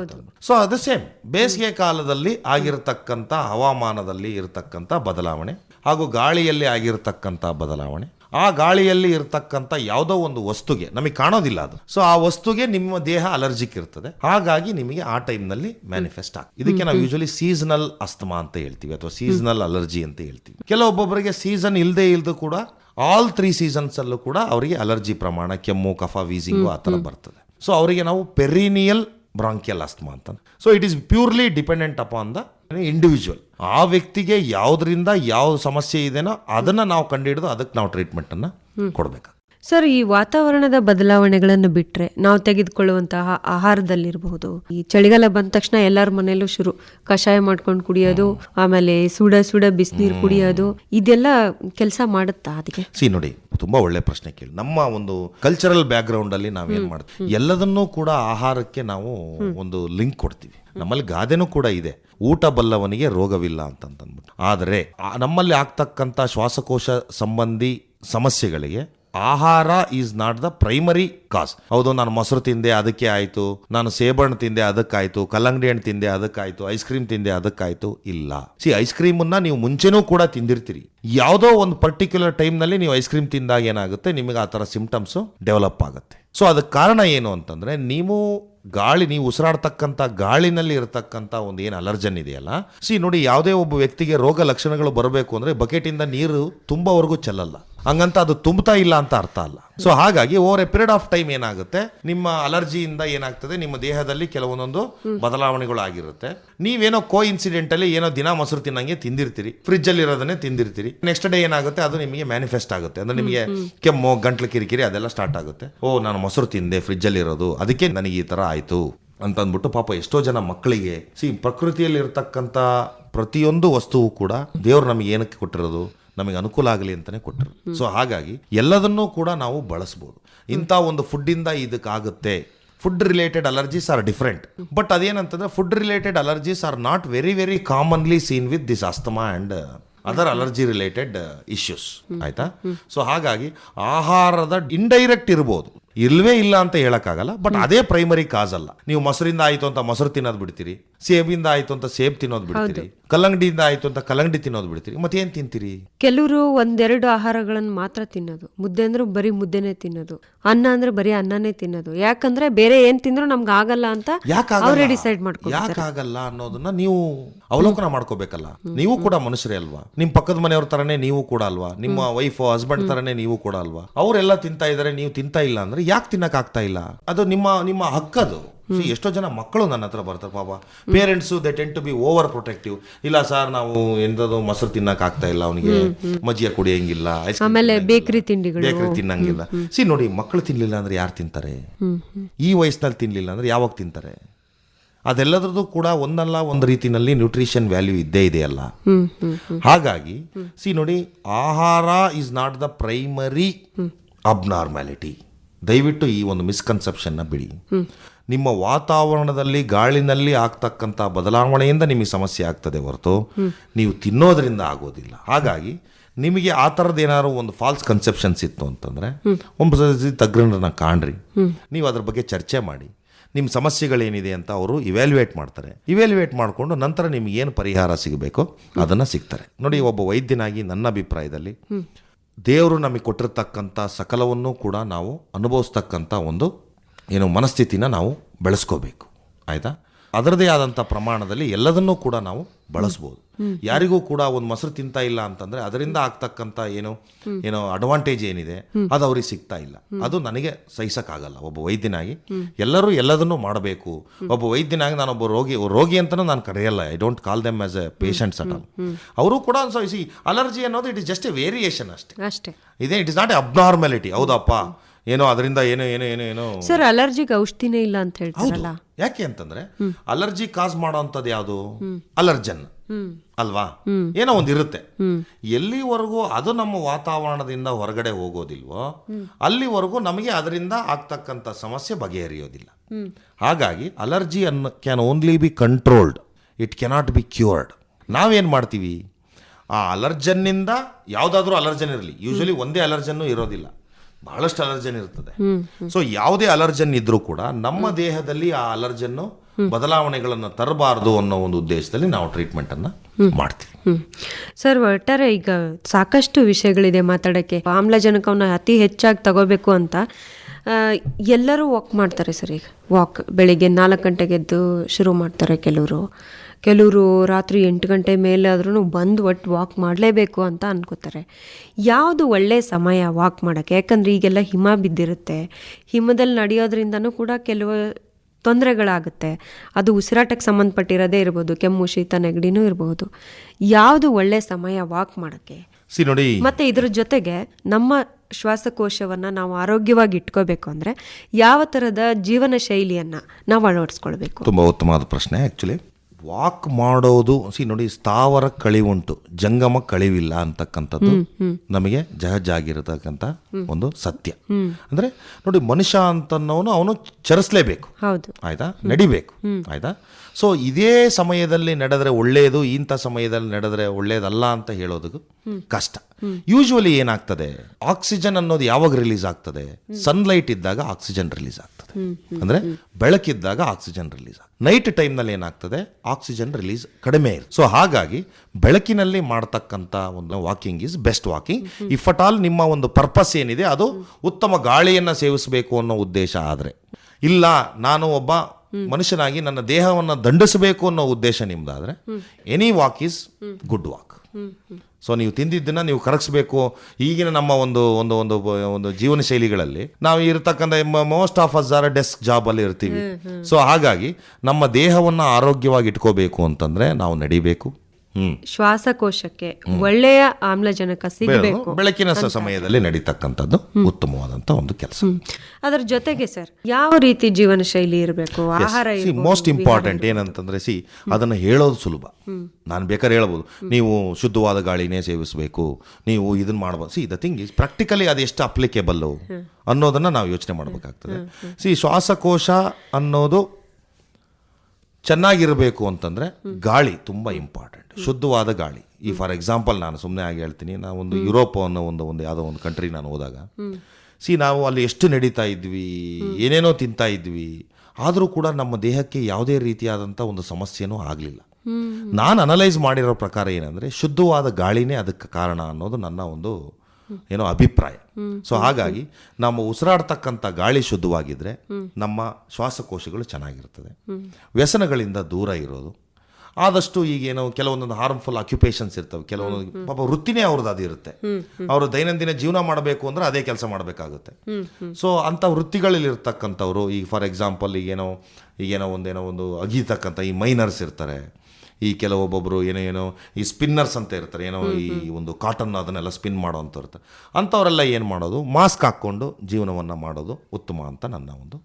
ಸೊ ಅದು ಸೇಮ್ ಬೇಸಿಗೆ ಕಾಲದಲ್ಲಿ ಆಗಿರತಕ್ಕಂಥ ಹವಾಮಾನದಲ್ಲಿ ಇರತಕ್ಕಂಥ ಬದಲಾವಣೆ ಹಾಗೂ ಗಾಳಿಯಲ್ಲಿ ಆಗಿರತಕ್ಕಂಥ ಬದಲಾವಣೆ. ಆ ಗಾಳಿಯಲ್ಲಿ ಇರತಕ್ಕಂಥ ಯಾವುದೋ ಒಂದು ವಸ್ತುಗೆ ನಮಗೆ ಕಾಣೋದಿಲ್ಲ ಅದು. ಸೊ ಆ ವಸ್ತುಗೆ ನಿಮ್ಮ ದೇಹ ಅಲರ್ಜಿಕ್ ಇರ್ತದೆ. ಹಾಗಾಗಿ ನಿಮಗೆ ಆ ಟೈಮ್ನಲ್ಲಿ ಮ್ಯಾನಿಫೆಸ್ಟ್ ಆಗ್ತದೆ. ಇದಕ್ಕೆ ನಾವು ಯೂಶಲಿ ಸೀಸನಲ್ ಅಸ್ತಮಾ ಅಂತ ಹೇಳ್ತೀವಿ ಅಥವಾ ಸೀಸನಲ್ ಅಲರ್ಜಿ ಅಂತ ಹೇಳ್ತೀವಿ. ಕೆಲವೊಬ್ಬೊಬ್ಬರಿಗೆ ಸೀಸನ್ ಇಲ್ಲದೆ ಇಲ್ಲದೂ ಕೂಡ ಆಲ್ ತ್ರೀ ಸೀಸನ್ಸ್ ಅಲ್ಲೂ ಕೂಡ ಅವರಿಗೆ ಅಲರ್ಜಿ ಪ್ರಮಾಣ ಕೆಮ್ಮು ಕಫ ವೀಸಿಂಗು ಆ ಥರ ಬರ್ತದೆ. ಸೊ ಅವರಿಗೆ ನಾವು ಪೆರಿನಿಯಲ್ ಬ್ರಾಂಕಿಯಲ್ ಅಸ್ತಮಾ ಅಂತ. So it is purely dependent upon the individual ಆ ವ್ಯಕ್ತಿಗೆ ಯಾವುದರಿಂದ ಯಾವ ಸಮಸ್ಯೆ ಇದೆನೋ ಅದನ್ನ ನಾವು ಕಂಡುಹಿಡಿದು ಅದಕ್ಕೆ ನಾವು ಟ್ರೀಟ್ಮೆಂಟ್ ಅನ್ನ ಕೊಡ್ಬೇಕು ಸರ್ ಈ ವಾತಾವರಣದ ಬದಲಾವಣೆಗಳನ್ನು ಬಿಟ್ರೆ ನಾವು ತೆಗೆದುಕೊಳ್ಳುವಂತಹ ಆಹಾರದಲ್ಲಿರಬಹುದು. ಈ ಚಳಿಗಾಲ ಬಂದ ತಕ್ಷಣ ಎಲ್ಲರ ಮನೆಯಲ್ಲೂ ಶುರು ಕಷಾಯ ಮಾಡ್ಕೊಂಡು ಕುಡಿಯೋದು ಆಮೇಲೆ ಸುಡ ಸುಡ ಬಿಸಿನೀರು ಕುಡಿಯೋದು ಇದೆಲ್ಲ ಕೆಲಸ ಮಾಡುತ್ತಾ ಅದಕ್ಕೆ? ಸಿ ನೋಡಿ ತುಂಬಾ ಒಳ್ಳೆ ಪ್ರಶ್ನೆ ಕೇಳಿ. ನಮ್ಮ ಒಂದು ಕಲ್ಚರಲ್ ಬ್ಯಾಕ್ ಗ್ರೌಂಡ್ ಅಲ್ಲಿ ನಾವೇನ್ ಮಾಡ್ತೀವಿ? ಎಲ್ಲದನ್ನೂ ಕೂಡ ಆಹಾರಕ್ಕೆ ನಾವು ಒಂದು ಲಿಂಕ್ ಕೊಡ್ತೀವಿ. ನಮ್ಮಲ್ಲಿ ಗಾದೆನೂ ಕೂಡ ಇದೆ. ಊಟ ಬಲ್ಲವನಿಗೆ ರೋಗವಿಲ್ಲ ಅಂತಂದ್ಬಿಟ್ಟು. ಆದರೆ ನಮ್ಮಲ್ಲಿ ಆಗ್ತಕ್ಕಂಥ ಶ್ವಾಸಕೋಶ ಸಂಬಂಧಿ ಸಮಸ್ಯೆಗಳಿಗೆ ಆಹಾರ is not the primary cause ಹೌದು, ನಾನು ಮೊಸರು ತಿಂದೆ, ಅದಕ್ಕೆ ಆಯಿತು. ನಾನು ಸೇಬಣ್ಣು ತಿಂದೆ, ಅದಕ್ಕಾಯಿತು. ಕಲ್ಲಂಗಡಿ ಹಣ್ಣು ತಿಂದೆ, ಅದಕ್ಕಾಯ್ತು. ಐಸ್ ಕ್ರೀಮ್ ತಿಂದೆ, ಅದಕ್ಕಾಯ್ತು. ಇಲ್ಲ. ಸಿ ಐಸ್ ಕ್ರೀಮನ್ನು ನೀವು ಮುಂಚೆನೂ ಕೂಡ ತಿಂದಿರ್ತೀರಿ. ಯಾವುದೋ ಒಂದು ಪರ್ಟಿಕ್ಯುಲರ್ ಟೈಮ್ನಲ್ಲಿ ನೀವು ಐಸ್ ಕ್ರೀಮ್ ತಿಂದಾಗ ಏನಾಗುತ್ತೆ? ನಿಮಗೆ ಆ ಥರ ಸಿಂಪ್ಟಮ್ಸು ಡೆವಲಪ್ ಆಗುತ್ತೆ. ಸೊ ಅದಕ್ಕೆ ಕಾರಣ ಏನು ಅಂತಂದ್ರೆ, ನೀವು ಗಾಳಿ, ನೀವು ಉಸಿರಾಡ್ತಕ್ಕಂಥ ಗಾಳಿನಲ್ಲಿ ಇರತಕ್ಕಂಥ ಒಂದು ಏನು ಅಲರ್ಜನ್ ಇದೆಯಲ್ಲ? ಸಿ ನೋಡಿ, ಯಾವುದೇ ಒಬ್ಬ ವ್ಯಕ್ತಿಗೆ ರೋಗ ಲಕ್ಷಣಗಳು ಬರಬೇಕು ಅಂದರೆ ಬಕೆಟಿಂದ ನೀರು ತುಂಬವರೆಗೂ ಚೆಲ್ಲಲ್ಲ. ಹಂಗಂತ ಅದು ತುಂಬುತ್ತಾ ಇಲ್ಲ ಅಂತ ಅರ್ಥ ಅಲ್ಲ. ಸೊ ಹಾಗಾಗಿ over a period of time ಏನಾಗುತ್ತೆ? ನಿಮ್ಮ ಅಲರ್ಜಿಯಿಂದ ಏನಾಗ್ತದೆ? ನಿಮ್ಮ ದೇಹದಲ್ಲಿ ಕೆಲವೊಂದೊಂದು ಬದಲಾವಣೆಗಳು ಆಗಿರುತ್ತೆ ನೀವೇನೋ ಕೋ ಇನ್ಸಿಡೆಂಟ್ ಅಲ್ಲಿ ಏನೋ ದಿನ ಮೊಸರು ತಿನ್ನಂಗೆ ತಿಂದಿರ್ತೀರಿ. ಫ್ರಿಜ್ ಅಲ್ಲಿ ಇರೋದನ್ನೇ ತಿಂದಿರ್ತೀರಿ. ನೆಕ್ಸ್ಟ್ ಡೇ ಏನಾಗುತ್ತೆ? ಅದು ನಿಮಗೆ ಮ್ಯಾನಿಫೆಸ್ಟ್ ಆಗುತ್ತೆ. ಅಂದ್ರೆ ನಿಮಗೆ ಕೆಮ್ಮು ಗಂಟ್ಲು ಕಿರಿಕಿರಿ ಅದೆಲ್ಲ ಸ್ಟಾರ್ಟ್ ಆಗುತ್ತೆ. ಓ ನಾನು ಮೊಸರು ತಿಂದೆ ಫ್ರಿಜ್ ಅಲ್ಲಿ ಇರೋದು. ಅದಕ್ಕೆ ನನಗೆ ಈ ತರ ಆಯ್ತು. ಅಂತ ಅಂದ್ಬಿಟ್ಟು ಪಾಪ ಎಷ್ಟೋ ಜನ ಮಕ್ಕಳಿಗೆ ಸಿ ಪ್ರಕೃತಿಯಲ್ಲಿ ಇರತಕ್ಕಂಥ ಪ್ರತಿಯೊಂದು ವಸ್ತುವು ಕೂಡ ದೇವರು ನಮಗೆ ಏನಕ್ಕೆ ಕೊಟ್ಟಿರೋದು? ನಮಗೆ ಅನುಕೂಲ ಆಗಲಿ ಅಂತಾನೆ ಕೊಟ್ಟರು ಸೊ ಹಾಗಾಗಿ ಎಲ್ಲದನ್ನೂ ಕೂಡ ನಾವು ಬಳಸ್ಬೋದು. ಇಂಥ ಒಂದು ಫುಡ್ಡಿಂದ ಇದಕ್ಕಾಗುತ್ತೆ food related allergies are different but ಅದೇನಂತಂದ್ರೆ food related allergies are not very very commonly seen with this asthma and other allergy related issues ಆಯ್ತಾ? ಸೊ ಹಾಗಾಗಿ ಆಹಾರದ ಇಂಡೈರೆಕ್ಟ್ ಇರ್ಬೋದು. ಇಲ್ವೇ ಇಲ್ಲ ಅಂತ ಹೇಳೋಕ್ಕಾಗಲ್ಲ ಬಟ್ ಅದೇ ಪ್ರೈಮರಿ ಕಾಸ್ ಅಲ್ಲ. ನೀವು ಮೊಸರಿಂದ ಆಯಿತು ಅಂತ ಮೊಸರು ತಿನ್ನೋದು ಬಿಡ್ತೀರಿ. ಸೇಬಿಂದ ಆಯ್ತು ಅಂತ ಸೇಬ್ ತಿನ್ನೋದು ಬಿಡ್ತೀರಿ. ಕಲ್ಲಂಗಡಿಯಿಂದ ಆಯ್ತು ಅಂತ ಕಲ್ಲಂಗಡಿ ತಿನ್ನೋದು ಬಿಡ್ತೀರಿ. ಮತ್ತೇನ್ ತಿಂತೀರಿ? ಕೆಲವರು ಒಂದೆರಡು ಆಹಾರಗಳನ್ನು ಮಾತ್ರ ತಿನ್ನೋದು. ಮುದ್ದೆ ಅಂದ್ರೆ ಬರೀ ಮುದ್ದೆನೆ ತಿನ್ನೋದು. ಅನ್ನ ಅಂದ್ರೆ ಬರೀ ಅನ್ನನೇ ತಿನ್ನೋದು. ಯಾಕಂದ್ರೆ ಬೇರೆ ಏನ್ ತಿಂದ್ರು ನಮ್ಗೆ ಆಗಲ್ಲ ಅಂತ ಅವರೇ ಡಿಸೈಡ್ ಮಾಡ್ಕೊ ಯಾಕಾಗಲ್ಲ ಅನ್ನೋದನ್ನ ನೀವು ಅವಲೋಕನ ಮಾಡ್ಕೋಬೇಕಲ್ಲ. ನೀವು ಕೂಡ ಮನುಷ್ಯರೇ ಅಲ್ವಾ? ನಿಮ್ ಪಕ್ಕದ ಮನೆಯವ್ರ ತರನೇ ನೀವು ಕೂಡ ಅಲ್ವಾ? ನಿಮ್ಮ ವೈಫ್ ಹಸ್ಬೆಂಡ್ ತರನೇ ನೀವು ಕೂಡ ಅಲ್ವಾ? ಅವರೆಲ್ಲ ತಿಂತಾ ಇದಾರೆ ನೀವು ತಿಂತಾ ಇಲ್ಲ ಅಂದ್ರೆ ಯಾಕೆ ತಿನ್ನಕ್ ಆಗ್ತಾ ಇಲ್ಲ? ಅದು ನಿಮ್ಮ ನಿಮ್ಮ ಹಕ್ಕದು. See, ಎಷ್ಟೋ ಜನ ಮಕ್ಕಳು ನನ್ನ ಹತ್ರ ಬರ್ತಾರೆ ಪಾಪ. Parents they tend to be over protective ಇಲ್ಲ ಸರ್ ನಾವು ಎಂಥದ್ದು ಮೊಸರು ತಿನ್ನಕ್ ಆಗ್ತಾ ಇಲ್ಲ ಅವನಿಗೆ. ಮಜ್ಜಿಗೆ ಕುಡಿಯಂಗಿಲ್ಲ ಆಮೇಲೆ ಬೇಕರಿ ತಿಂಡಿಗಳು. ಬೇಕರಿ ತಿನ್ನಂಗಿಲ್ಲ. ಸಿ ನೋಡಿ ಮಕ್ಕಳು ತಿನ್ಲಿಲ್ಲ ಅಂದ್ರೆ ಯಾರು ತಿಂತಾರೆ? ಈ ವಯಸ್ಸಿನಲ್ಲಿ ತಿನ್ಲಿಲ್ಲ ಅಂದ್ರೆ ಯಾವಾಗ ತಿಂತಾರೆ? ಅದೆಲ್ಲದ್ರದ್ದು ಕೂಡ ಒಂದಲ್ಲ ಒಂದು ರೀತಿಯಲ್ಲಿ ನ್ಯೂಟ್ರಿಷನ್ ವ್ಯಾಲ್ಯೂ ಇದ್ದೇ ಇದೆಯಲ್ಲ ಹಾಗಾಗಿ ಸಿ ನೋಡಿ ಆಹಾರ is not the primary abnormality ದಯವಿಟ್ಟು ಈ ಒಂದು ಮಿಸ್ಕನ್ಸೆಪ್ಷನ್ನ ಬಿಡಿ. ನಿಮ್ಮ ವಾತಾವರಣದಲ್ಲಿ, ಗಾಳಿನಲ್ಲಿ ಆಗ್ತಕ್ಕಂಥ ಬದಲಾವಣೆಯಿಂದ ನಿಮಗೆ ಸಮಸ್ಯೆ ಆಗ್ತದೆ ಹೊರತು ನೀವು ತಿನ್ನೋದ್ರಿಂದ ಆಗೋದಿಲ್ಲ. ಹಾಗಾಗಿ ನಿಮಗೆ ಆ ಥರದ್ದು ಏನಾದ್ರು ಒಂದು ಫಾಲ್ಸ್ ಕನ್ಸೆಪ್ಷನ್ಸ್ ಇತ್ತು ಅಂತಂದರೆ ಒಂದು ಸತಿ ತಜ್ಞರನ್ನ ಕಾಣ್ರಿ. ನೀವು ಅದ್ರ ಬಗ್ಗೆ ಚರ್ಚೆ ಮಾಡಿ. ನಿಮ್ಮ ಸಮಸ್ಯೆಗಳೇನಿದೆ ಅಂತ ಅವರು ಇವ್ಯಾಲ್ಯುವೇಟ್ ಮಾಡ್ತಾರೆ. ಇವ್ಯಾಲ್ಯೂಯೇಟ್ ಮಾಡಿಕೊಂಡು ನಂತರ ನಿಮ್ಗೆ ಏನು ಪರಿಹಾರ ಸಿಗಬೇಕೋ ಅದನ್ನು ಸಿಗ್ತಾರೆ. ನೋಡಿ, ಒಬ್ಬ ವೈದ್ಯನಾಗಿ ನನ್ನ ಅಭಿಪ್ರಾಯದಲ್ಲಿ ದೇವರು ನಮಗೆ ಕೊಟ್ಟಿರ್ತಕ್ಕಂಥ ಸಕಲವನ್ನು ಕೂಡ ನಾವು ಅನುಭವಿಸ್ತಕ್ಕಂಥ ಒಂದು ಏನು ಮನಸ್ಥಿತಿನ ನಾವು ಬೆಳೆಸ್ಕೋಬೇಕು. ಆಯಿತಾ? ಅದರದೇ ಆದಂಥ ಪ್ರಮಾಣದಲ್ಲಿ ಎಲ್ಲದನ್ನೂ ಕೂಡ ನಾವು ಬಳಸ್ಬೋದು. ಯಾರಿಗೂ ಕೂಡ ಒಂದು ಮೊಸರು ತಿಂತಾ ಇಲ್ಲ ಅಂತಂದ್ರೆ ಅದರಿಂದ ಆಗ್ತಕ್ಕಂಥ ಏನು ಏನೋ ಅಡ್ವಾಂಟೇಜ್ ಏನಿದೆ ಅದು ಅವ್ರಿಗೆ ಸಿಗ್ತಾ ಇಲ್ಲ. ಅದು ನನಗೆ ಸಹಿಸೋಕ್ಕಾಗಲ್ಲ. ಒಬ್ಬ ವೈದ್ಯನಾಗಿ ಎಲ್ಲರೂ ಎಲ್ಲದನ್ನೂ ಮಾಡಬೇಕು. ಒಬ್ಬ ವೈದ್ಯನಾಗಿ ನಾನೊಬ್ಬ ರೋಗಿ ರೋಗಿ ಅಂತಲೂ ನಾನು ಕರೆಯಲ್ಲ. I don't call them as a patients at all ಅವರು ಕೂಡ ಸಿ ಅಲರ್ಜಿ ಅನ್ನೋದು it is just a variation ಅಷ್ಟೇ. ಅಷ್ಟೇ. ಇದೇ it is not a abnormality ಹೌದಪ್ಪ. ಏನೋ ಅದರಿಂದ ಏನೋ ಏನೋ ಏನೋ ಏನೋ. ಸರ್ ಅಲರ್ಜಿಗೆ ಔಷಧಿನೇ ಇಲ್ಲ ಅಂತ ಹೇಳ್ತಾರಲ್ಲ. ಯಾಕೆ ಅಂತಂದ್ರೆ ಅಲರ್ಜಿ ಕಾಸ್ ಮಾಡೋಂಥದ್ದು ಯಾವುದು? ಅಲರ್ಜನ್. ಅಲ್ವಾ? ಏನೋ ಒಂದು ಇರುತ್ತೆ. ಎಲ್ಲಿವರೆಗೂ ಅದು ನಮ್ಮ ವಾತಾವರಣದಿಂದ ಹೊರಗಡೆ ಹೋಗೋದಿಲ್ವೋ ಅಲ್ಲಿವರೆಗೂ ನಮಗೆ ಅದರಿಂದ ಆಗ್ತಕ್ಕಂಥ ಸಮಸ್ಯೆ ಬಗೆಹರಿಯೋದಿಲ್ಲ. ಹಾಗಾಗಿ ಅಲರ್ಜಿ ಅನ್ನು can only be controlled it cannot be cured ನಾವೇನು ಮಾಡ್ತೀವಿ? ಆ ಅಲರ್ಜನ್ನಿಂದ ಯಾವುದಾದ್ರೂ ಅಲರ್ಜನ್ ಇರಲಿ. ಯೂಶಲಿ ಒಂದೇ ಅಲರ್ಜನ್ನು ಇರೋದಿಲ್ಲ. ಬಹಳಷ್ಟು ಅಲರ್ಜನ್ ಇರ್ತದೆ. ಸೊ ಯಾವುದೇ ಅಲರ್ಜನ್ ಇದ್ರೂ ಕೂಡ ನಮ್ಮ ದೇಹದಲ್ಲಿ ಆ ಅಲರ್ಜನ್ನು ಬದಲಾವಣೆಗಳನ್ನು ತರಬಾರದು ಅನ್ನೋ ಒಂದು ಉದ್ದೇಶದಲ್ಲಿ ನಾವು ಟ್ರೀಟ್ಮೆಂಟ್ ಅನ್ನ ಮಾಡ್ತೀವಿ. ಸರ್ ಒಟ್ಟಾರೆ ಈಗ ಸಾಕಷ್ಟು ವಿಷಯಗಳಿದೆ ಮಾತಾಡೋಕ್ಕೆ. ಆಮ್ಲಜನಕವನ್ನು ಅತಿ ಹೆಚ್ಚಾಗಿ ತಗೋಬೇಕು ಅಂತ ಎಲ್ಲರೂ ವಾಕ್ ಮಾಡ್ತಾರೆ ಸರ್ ಈಗ. ವಾಕ್ ಬೆಳಿಗ್ಗೆ ನಾಲ್ಕು ಗಂಟೆಗೆದ್ದು ಶುರು ಮಾಡ್ತಾರೆ ಕೆಲವರು. ಕೆಲವರು ರಾತ್ರಿ ಎಂಟು ಗಂಟೆ ಮೇಲೆ ಆದ್ರೂ ಬಂದು ಒಟ್ಟು ವಾಕ್ ಮಾಡಲೇಬೇಕು ಅಂತ ಅನ್ಕೋತಾರೆ. ಯಾವುದು ಒಳ್ಳೆ ಸಮಯ ವಾಕ್ ಮಾಡೋಕ್ಕೆ? ಯಾಕಂದರೆ ಈಗೆಲ್ಲ ಹಿಮ ಬಿದ್ದಿರುತ್ತೆ. ಹಿಮದಲ್ಲಿ ನಡೆಯೋದ್ರಿಂದನೂ ಕೂಡ ಕೆಲವು ತೊಂದರೆಗಳಾಗುತ್ತೆ. ಅದು ಉಸಿರಾಟಕ್ಕೆ ಸಂಬಂಧಪಟ್ಟಿರೋದೇ ಇರ್ಬೋದು ಕೆಮ್ಮು ಶೀತ ನೆಗಡಿನೂ ಇರಬಹುದು ಯಾವುದು ಒಳ್ಳೆ ಸಮಯ ವಾಕ್ ಮಾಡೋಕ್ಕೆ? ನೋಡಿ. ಮತ್ತೆ ಇದರ ಜೊತೆಗೆ ನಮ್ಮ ಶ್ವಾಸಕೋಶವನ್ನ ನಾವು ಆರೋಗ್ಯವಾಗಿ ಇಟ್ಕೋಬೇಕು ಅಂದ್ರೆ ಯಾವ ಥರದ ಜೀವನ ಶೈಲಿಯನ್ನ ನಾವು ಅಳವಡಿಸ್ಕೊಳ್ಬೇಕು? ತುಂಬ ಉತ್ತಮವಾದ ಪ್ರಶ್ನೆ ಆ್ಯಕ್ಚುಲಿ ವಾಕ್ ಮಾಡೋದು ಸಿ ನೋಡಿ ಸ್ಥಾವರ ಕಳಿವುಂಟು ಜಂಗಮ ಕಳಿವಿಲ್ಲ ಅಂತಕ್ಕಂಥದ್ದು ನಮಗೆ ಜಹಜಾಗಿರತಕ್ಕಂಥ ಒಂದು ಸತ್ಯ. ಅಂದ್ರೆ ನೋಡಿ ಮನುಷ್ಯ ಅಂತನ್ನೋನು ಅವನು ಚರಿಸ್ಲೇಬೇಕು. ಆಯ್ತಾ? ನಡಿಬೇಕು. ಆಯ್ತಾ? ಸೊ ಇದೇ ಸಮಯದಲ್ಲಿ ನಡೆದ್ರೆ ಒಳ್ಳೆಯದು ಇಂಥ ಸಮಯದಲ್ಲಿ ನಡೆದ್ರೆ ಒಳ್ಳೆಯದಲ್ಲ ಅಂತ ಹೇಳೋದಕ್ಕೆ ಕಷ್ಟ. ಯೂಶುವಲಿ ಏನಾಗ್ತದೆ? ಆಕ್ಸಿಜನ್ ಅನ್ನೋದು ಯಾವಾಗ ರಿಲೀಸ್ ಆಗ್ತದೆ? ಸನ್ಲೈಟ್ ಇದ್ದಾಗ ಆಕ್ಸಿಜನ್ ರಿಲೀಸ್ ಆಗ್ತದೆ. ಅಂದ್ರೆ ಬೆಳಕಿದ್ದಾಗ ಆಕ್ಸಿಜನ್ ರಿಲೀಸ್ ಆಗ್ತದೆ. ನೈಟ್ ಟೈಮ್ನಲ್ಲಿ ಏನಾಗ್ತದೆ? ಆಕ್ಸಿಜನ್ ರಿಲೀಸ್ ಕಡಿಮೆ ಇರುತ್ತೆ. ಸೊ ಹಾಗಾಗಿ ಬೆಳಕಿನಲ್ಲಿ ಮಾಡ್ತಕ್ಕಂಥ ಒಂದು walking is best walking if at all ನಿಮ್ಮ ಒಂದು ಪರ್ಪಸ್ ಏನಿದೆ, ಅದು ಉತ್ತಮ ಗಾಳಿಯನ್ನು ಸೇವಿಸಬೇಕು ಅನ್ನೋ ಉದ್ದೇಶ ಆದರೆ. ಇಲ್ಲ, ನಾನು ಒಬ್ಬ ಮನುಷ್ಯನಾಗಿ ನನ್ನ ದೇಹವನ್ನು ದಂಡಿಸಬೇಕು ಅನ್ನೋ ಉದ್ದೇಶ ನಿಮ್ದಾದ್ರೆ any walk is good walk so ನೀವು ತಿಂದಿದ್ದನ್ನ ನೀವು ಕರಗಿಸ್ಬೇಕು. ಈಗಿನ ನಮ್ಮ ಒಂದು ಒಂದು ಒಂದು ಒಂದು ಜೀವನ ಶೈಲಿಗಳಲ್ಲಿ ನಾವು ಇರತಕ್ಕಂಥ most of us are desk job ಅಲ್ಲಿ ಇರ್ತೀವಿ. ಸೊ ಹಾಗಾಗಿ ನಮ್ಮ ದೇಹವನ್ನು ಆರೋಗ್ಯವಾಗಿ ಇಟ್ಕೋಬೇಕು ಅಂತಂದ್ರೆ ನಾವು ನಡಿಬೇಕು. ಶ್ವಾಸಕೋಶಕ್ಕೆ ಒಳ್ಳೆಯ ಆಮ್ಲಜನಕ ಸಿಗಬೇಕು. ಬೆಳಕಿನ ಸಮಯದಲ್ಲಿ ನಡೀತಕ್ಕಂಥದ್ದು ಉತ್ತಮವಾದಂತ ಒಂದು ಕೆಲಸ. ಅದರ ಜೊತೆಗೆ ಸರ್ ಯಾವ ರೀತಿ ಜೀವನ ಶೈಲಿ ಇರಬೇಕು ಆಹಾರ ಮೋಸ್ಟ್ ಇಂಪಾರ್ಟೆಂಟ್ ಏನಂತಂದ್ರೆ ಸಿ ಅದನ್ನು ಹೇಳೋದು ಸುಲಭ. ನಾನು ಬೇಕಾದ್ರೆ ಹೇಳ್ಬೋದು. ನೀವು ಶುದ್ಧವಾದ ಗಾಳಿನೇ ಸೇವಿಸಬೇಕು. ನೀವು ಇದನ್ನ ಮಾಡಬಹುದು see the thing is practically ಅದು ಎಷ್ಟು ಅಪ್ಲಿಕೇಬಲ್ಲು ಅನ್ನೋದನ್ನ ನಾವು ಯೋಚನೆ ಮಾಡಬೇಕಾಗ್ತದೆ. ಸಿ ಶ್ವಾಸಕೋಶ ಅನ್ನೋದು ಚೆನ್ನಾಗಿರಬೇಕು ಅಂತಂದರೆ ಗಾಳಿ ತುಂಬ ಇಂಪಾರ್ಟೆಂಟ್ ಶುದ್ಧವಾದ ಗಾಳಿ. ಈ ಫಾರ್ ಎಕ್ಸಾಂಪಲ್ ನಾನು ಸುಮ್ಮನೆ ಆಗಿ ಹೇಳ್ತೀನಿ ನಾವು ಒಂದು ಯುರೋಪ್ ಅನ್ನೋ ಒಂದು ಒಂದು ಯಾವುದೋ ಒಂದು ಕಂಟ್ರಿ ನಾನು ಹೋದಾಗ ಸಿ ನಾವು ಅಲ್ಲಿ ಎಷ್ಟು ನಡೀತಾ ಇದ್ವಿ ಏನೇನೋ ತಿಂತಾ ಇದ್ವಿ ಆದರೂ ಕೂಡ ನಮ್ಮ ದೇಹಕ್ಕೆ ಯಾವುದೇ ರೀತಿಯಾದಂಥ ಒಂದು ಸಮಸ್ಯೆನೂ ಆಗಲಿಲ್ಲ. ನಾನು ಅನಲೈಸ್ ಮಾಡಿರೋ ಪ್ರಕಾರ ಏನಂದರೆ ಶುದ್ಧವಾದ ಗಾಳಿನೇ ಅದಕ್ಕೆ ಕಾರಣ ಅನ್ನೋದು ನನ್ನ ಒಂದು ಏನೋ ಅಭಿಪ್ರಾಯ. ಸೊ ಹಾಗಾಗಿ ನಮ್ಮ ಉಸಿರಾಡ್ತಕ್ಕಂಥ ಗಾಳಿ ಶುದ್ಧವಾಗಿದ್ದರೆ ನಮ್ಮ ಶ್ವಾಸಕೋಶಗಳು ಚೆನ್ನಾಗಿರ್ತದೆ. ವ್ಯಸನಗಳಿಂದ ದೂರ ಇರೋದು. ಆದಷ್ಟು ಈಗೇನೋ ಕೆಲವೊಂದೊಂದು ಹಾರ್ಮ್ಫುಲ್ ಆಕ್ಯುಪೇಷನ್ಸ್ ಇರ್ತವೆ. ಕೆಲವೊಂದು ಪಾಪ ವೃತ್ತಿನೇ ಅವ್ರದ್ದು ಅದು ಇರುತ್ತೆ. ಅವರು ದೈನಂದಿನ ಜೀವನ ಮಾಡಬೇಕು ಅಂದ್ರೆ ಅದೇ ಕೆಲಸ ಮಾಡಬೇಕಾಗುತ್ತೆ. ಸೊ ಅಂಥ ವೃತ್ತಿಗಳಲ್ಲಿ ಇರ್ತಕ್ಕಂಥವ್ರು ಈಗ ಫಾರ್ ಎಕ್ಸಾಂಪಲ್ ಈಗೇನೋ ಈಗೇನೋ ಒಂದೇನೋ ಒಂದು ಅಗೀತಕ್ಕಂಥ ಈ ಮೈನರ್ಸ್ ಇರ್ತಾರೆ. ಈ ಕೆಲವೊಬ್ಬೊಬ್ಬರು ಏನೋ ಏನೋ ಈ ಸ್ಪಿನ್ನರ್ಸ್ ಅಂತ ಇರ್ತಾರೆ ಏನೋ ಈ ಒಂದು ಕಾಟನ್ ಅದನ್ನೆಲ್ಲ ಸ್ಪಿನ್ ಮಾಡೋಂಥ ಇರ್ತಾರೆ. ಅಂಥವರೆಲ್ಲ ಏನು ಮಾಡೋದು? ಮಾಸ್ಕ್ ಹಾಕ್ಕೊಂಡು ಜೀವನವನ್ನು ಮಾಡೋದು ಉತ್ತಮ ಅಂತ ನನ್ನ ಒಂದು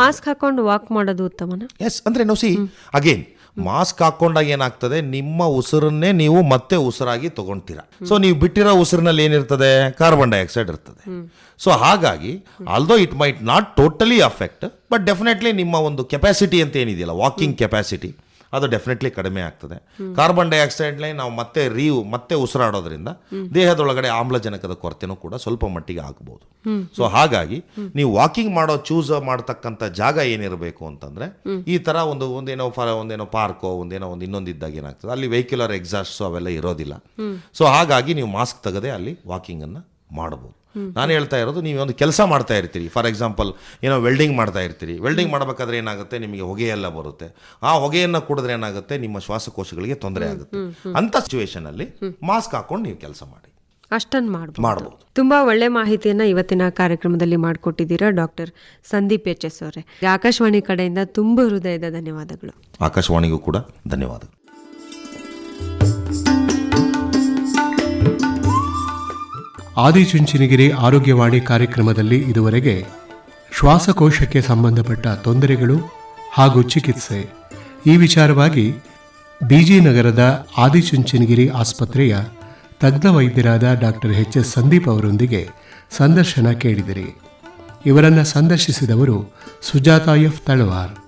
ಮಾಸ್ಕ್ ಹಾಕೊಂಡು ವಾಕ್ ಮಾಡೋದು ಉತ್ತಮನ? ಎಸ್ ಅಂದರೆ ನೋಸಿ ಸಿ ಅಗೇನ್ ಮಾಸ್ಕ್ ಹಾಕೊಂಡಾಗ ಏನಾಗ್ತದೆ? ನಿಮ್ಮ ಉಸಿರನ್ನೇ ನೀವು ಮತ್ತೆ ಉಸಿರಾಗಿ ತಗೊಳ್ತೀರಾ ಸೊ ನೀವು ಬಿಟ್ಟಿರೋ ಉಸಿರಿನಲ್ಲಿ ಏನಿರ್ತದೆ? ಕಾರ್ಬನ್ ಡೈಆಕ್ಸೈಡ್ ಇರ್ತದೆ. ಸೊ ಹಾಗಾಗಿ although it might not totally affect but definitely ನಿಮ್ಮ ಒಂದು ಕೆಪಾಸಿಟಿ ಅಂತ ಏನಿದೆಯಲ್ಲ ವಾಕಿಂಗ್ ಕೆಪಾಸಿಟಿ ಅದು ಡೆಫಿನೆಟ್ಲಿ ಕಡಿಮೆ ಆಗ್ತದೆ. ಕಾರ್ಬನ್ ಡೈಆಕ್ಸೈಡ್ನೇ ನಾವು ಮತ್ತೆ ರೀವ್, ಮತ್ತೆ ಉಸಿರಾಡೋದ್ರಿಂದ ದೇಹದೊಳಗಡೆ ಆಮ್ಲಜನಕದ ಕೊರತೆನೂ ಕೂಡ ಸ್ವಲ್ಪ ಮಟ್ಟಿಗೆ ಆಗ್ಬೋದು. ಸೊ ಹಾಗಾಗಿ ನೀವು ವಾಕಿಂಗ್ ಮಾಡೋ ಚೂಸ್ ಮಾಡ್ತಕ್ಕಂಥ ಜಾಗ ಏನಿರಬೇಕು ಅಂತಂದ್ರೆ ಈ ತರ ಒಂದು, ಒಂದೇನೋ ಫಾರ್ ಒಂದೇನೋ ಪಾರ್ಕೋ ಒಂದೇನೋ ಒಂದು ಇನ್ನೊಂದಿದ್ದಾಗ ಏನಾಗ್ತದೆ? ಅಲ್ಲಿ ವೆಹಿಕ್ಯುಲರ್ ಎಕ್ಸಾಸ್ಟ್ ಅವೆಲ್ಲ ಇರೋದಿಲ್ಲ. ಸೊ ಹಾಗಾಗಿ ನೀವು ಮಾಸ್ಕ್ ತೆಗೆದೇ ಅಲ್ಲಿ ವಾಕಿಂಗ್ ಅನ್ನ ಮಾಡಬಹುದು ನಾನು ಹೇಳ್ತಾ ಇರೋದು ನೀವು ಒಂದು ಕೆಲಸ ಮಾಡ್ತಾ ಇರ್ತೀರಿ. ಫಾರ್ ಎಕ್ಸಾಂಪಲ್ ಏನೋ ವೆಲ್ಡಿಂಗ್ ಮಾಡ್ತಾ ಇರ್ತೀರಿ. ವೆಲ್ಡಿಂಗ್ ಮಾಡಬೇಕಾದ್ರೆ ಏನಾಗುತ್ತೆ? ನಿಮಗೆ ಹೊಗೆ ಎಲ್ಲ ಬರುತ್ತೆ. ಆ ಹೊಗೆಯನ್ನು ಕುಡಿದ್ರೆ ಏನಾಗುತ್ತೆ? ನಿಮ್ಮ ಶ್ವಾಸಕೋಶಗಳಿಗೆ ತೊಂದರೆ ಆಗುತ್ತೆ. ಅಂತ ಸಿಚುವೇಶನ್ ಅಲ್ಲಿ ಮಾಸ್ಕ್ ಹಾಕೊಂಡು ನೀವು ಕೆಲಸ ಮಾಡಿ. ಅಷ್ಟನ್ನು ಮಾಡ್ಬೋದು. ಮಾಡ್ಬೋದು. ತುಂಬಾ ಒಳ್ಳೆ ಮಾಹಿತಿಯನ್ನ ಇವತ್ತಿನ ಕಾರ್ಯಕ್ರಮದಲ್ಲಿ ಮಾಡಿಕೊಟ್ಟಿದ್ದೀರಾ ಡಾಕ್ಟರ್ ಸಂದೀಪ್ ಎಚ್ ಎಸ್ ಅವರೇ. ಆಕಾಶವಾಣಿ ಕಡೆಯಿಂದ ತುಂಬ ಹೃದಯದ ಧನ್ಯವಾದಗಳು. ಆಕಾಶವಾಣಿಗೂ ಕೂಡ ಧನ್ಯವಾದಗಳು. ಆದಿಚುಂಚನಗಿರಿ ಆರೋಗ್ಯವಾಣಿ ಕಾರ್ಯಕ್ರಮದಲ್ಲಿ ಇದುವರೆಗೆ ಶ್ವಾಸಕೋಶಕ್ಕೆ ಸಂಬಂಧಪಟ್ಟ ತೊಂದರೆಗಳು ಹಾಗೂ ಚಿಕಿತ್ಸೆ. ಈ ವಿಚಾರವಾಗಿ ಬಿಜಿನಗರದ ಆದಿಚುಂಚನಗಿರಿ ಆಸ್ಪತ್ರೆಯ ತಜ್ಞ ವೈದ್ಯರಾದ ಡಾಕ್ಟರ್ ಎಚ್ ಎಸ್ ಸಂದೀಪ್ ಅವರೊಂದಿಗೆ ಸಂದರ್ಶನ ಕೇಳಿದಿರಿ. ಇವರನ್ನು ಸಂದರ್ಶಿಸಿದವರು ಸುಜಾತಾ ಎಫ್ ತಳವಾರ್.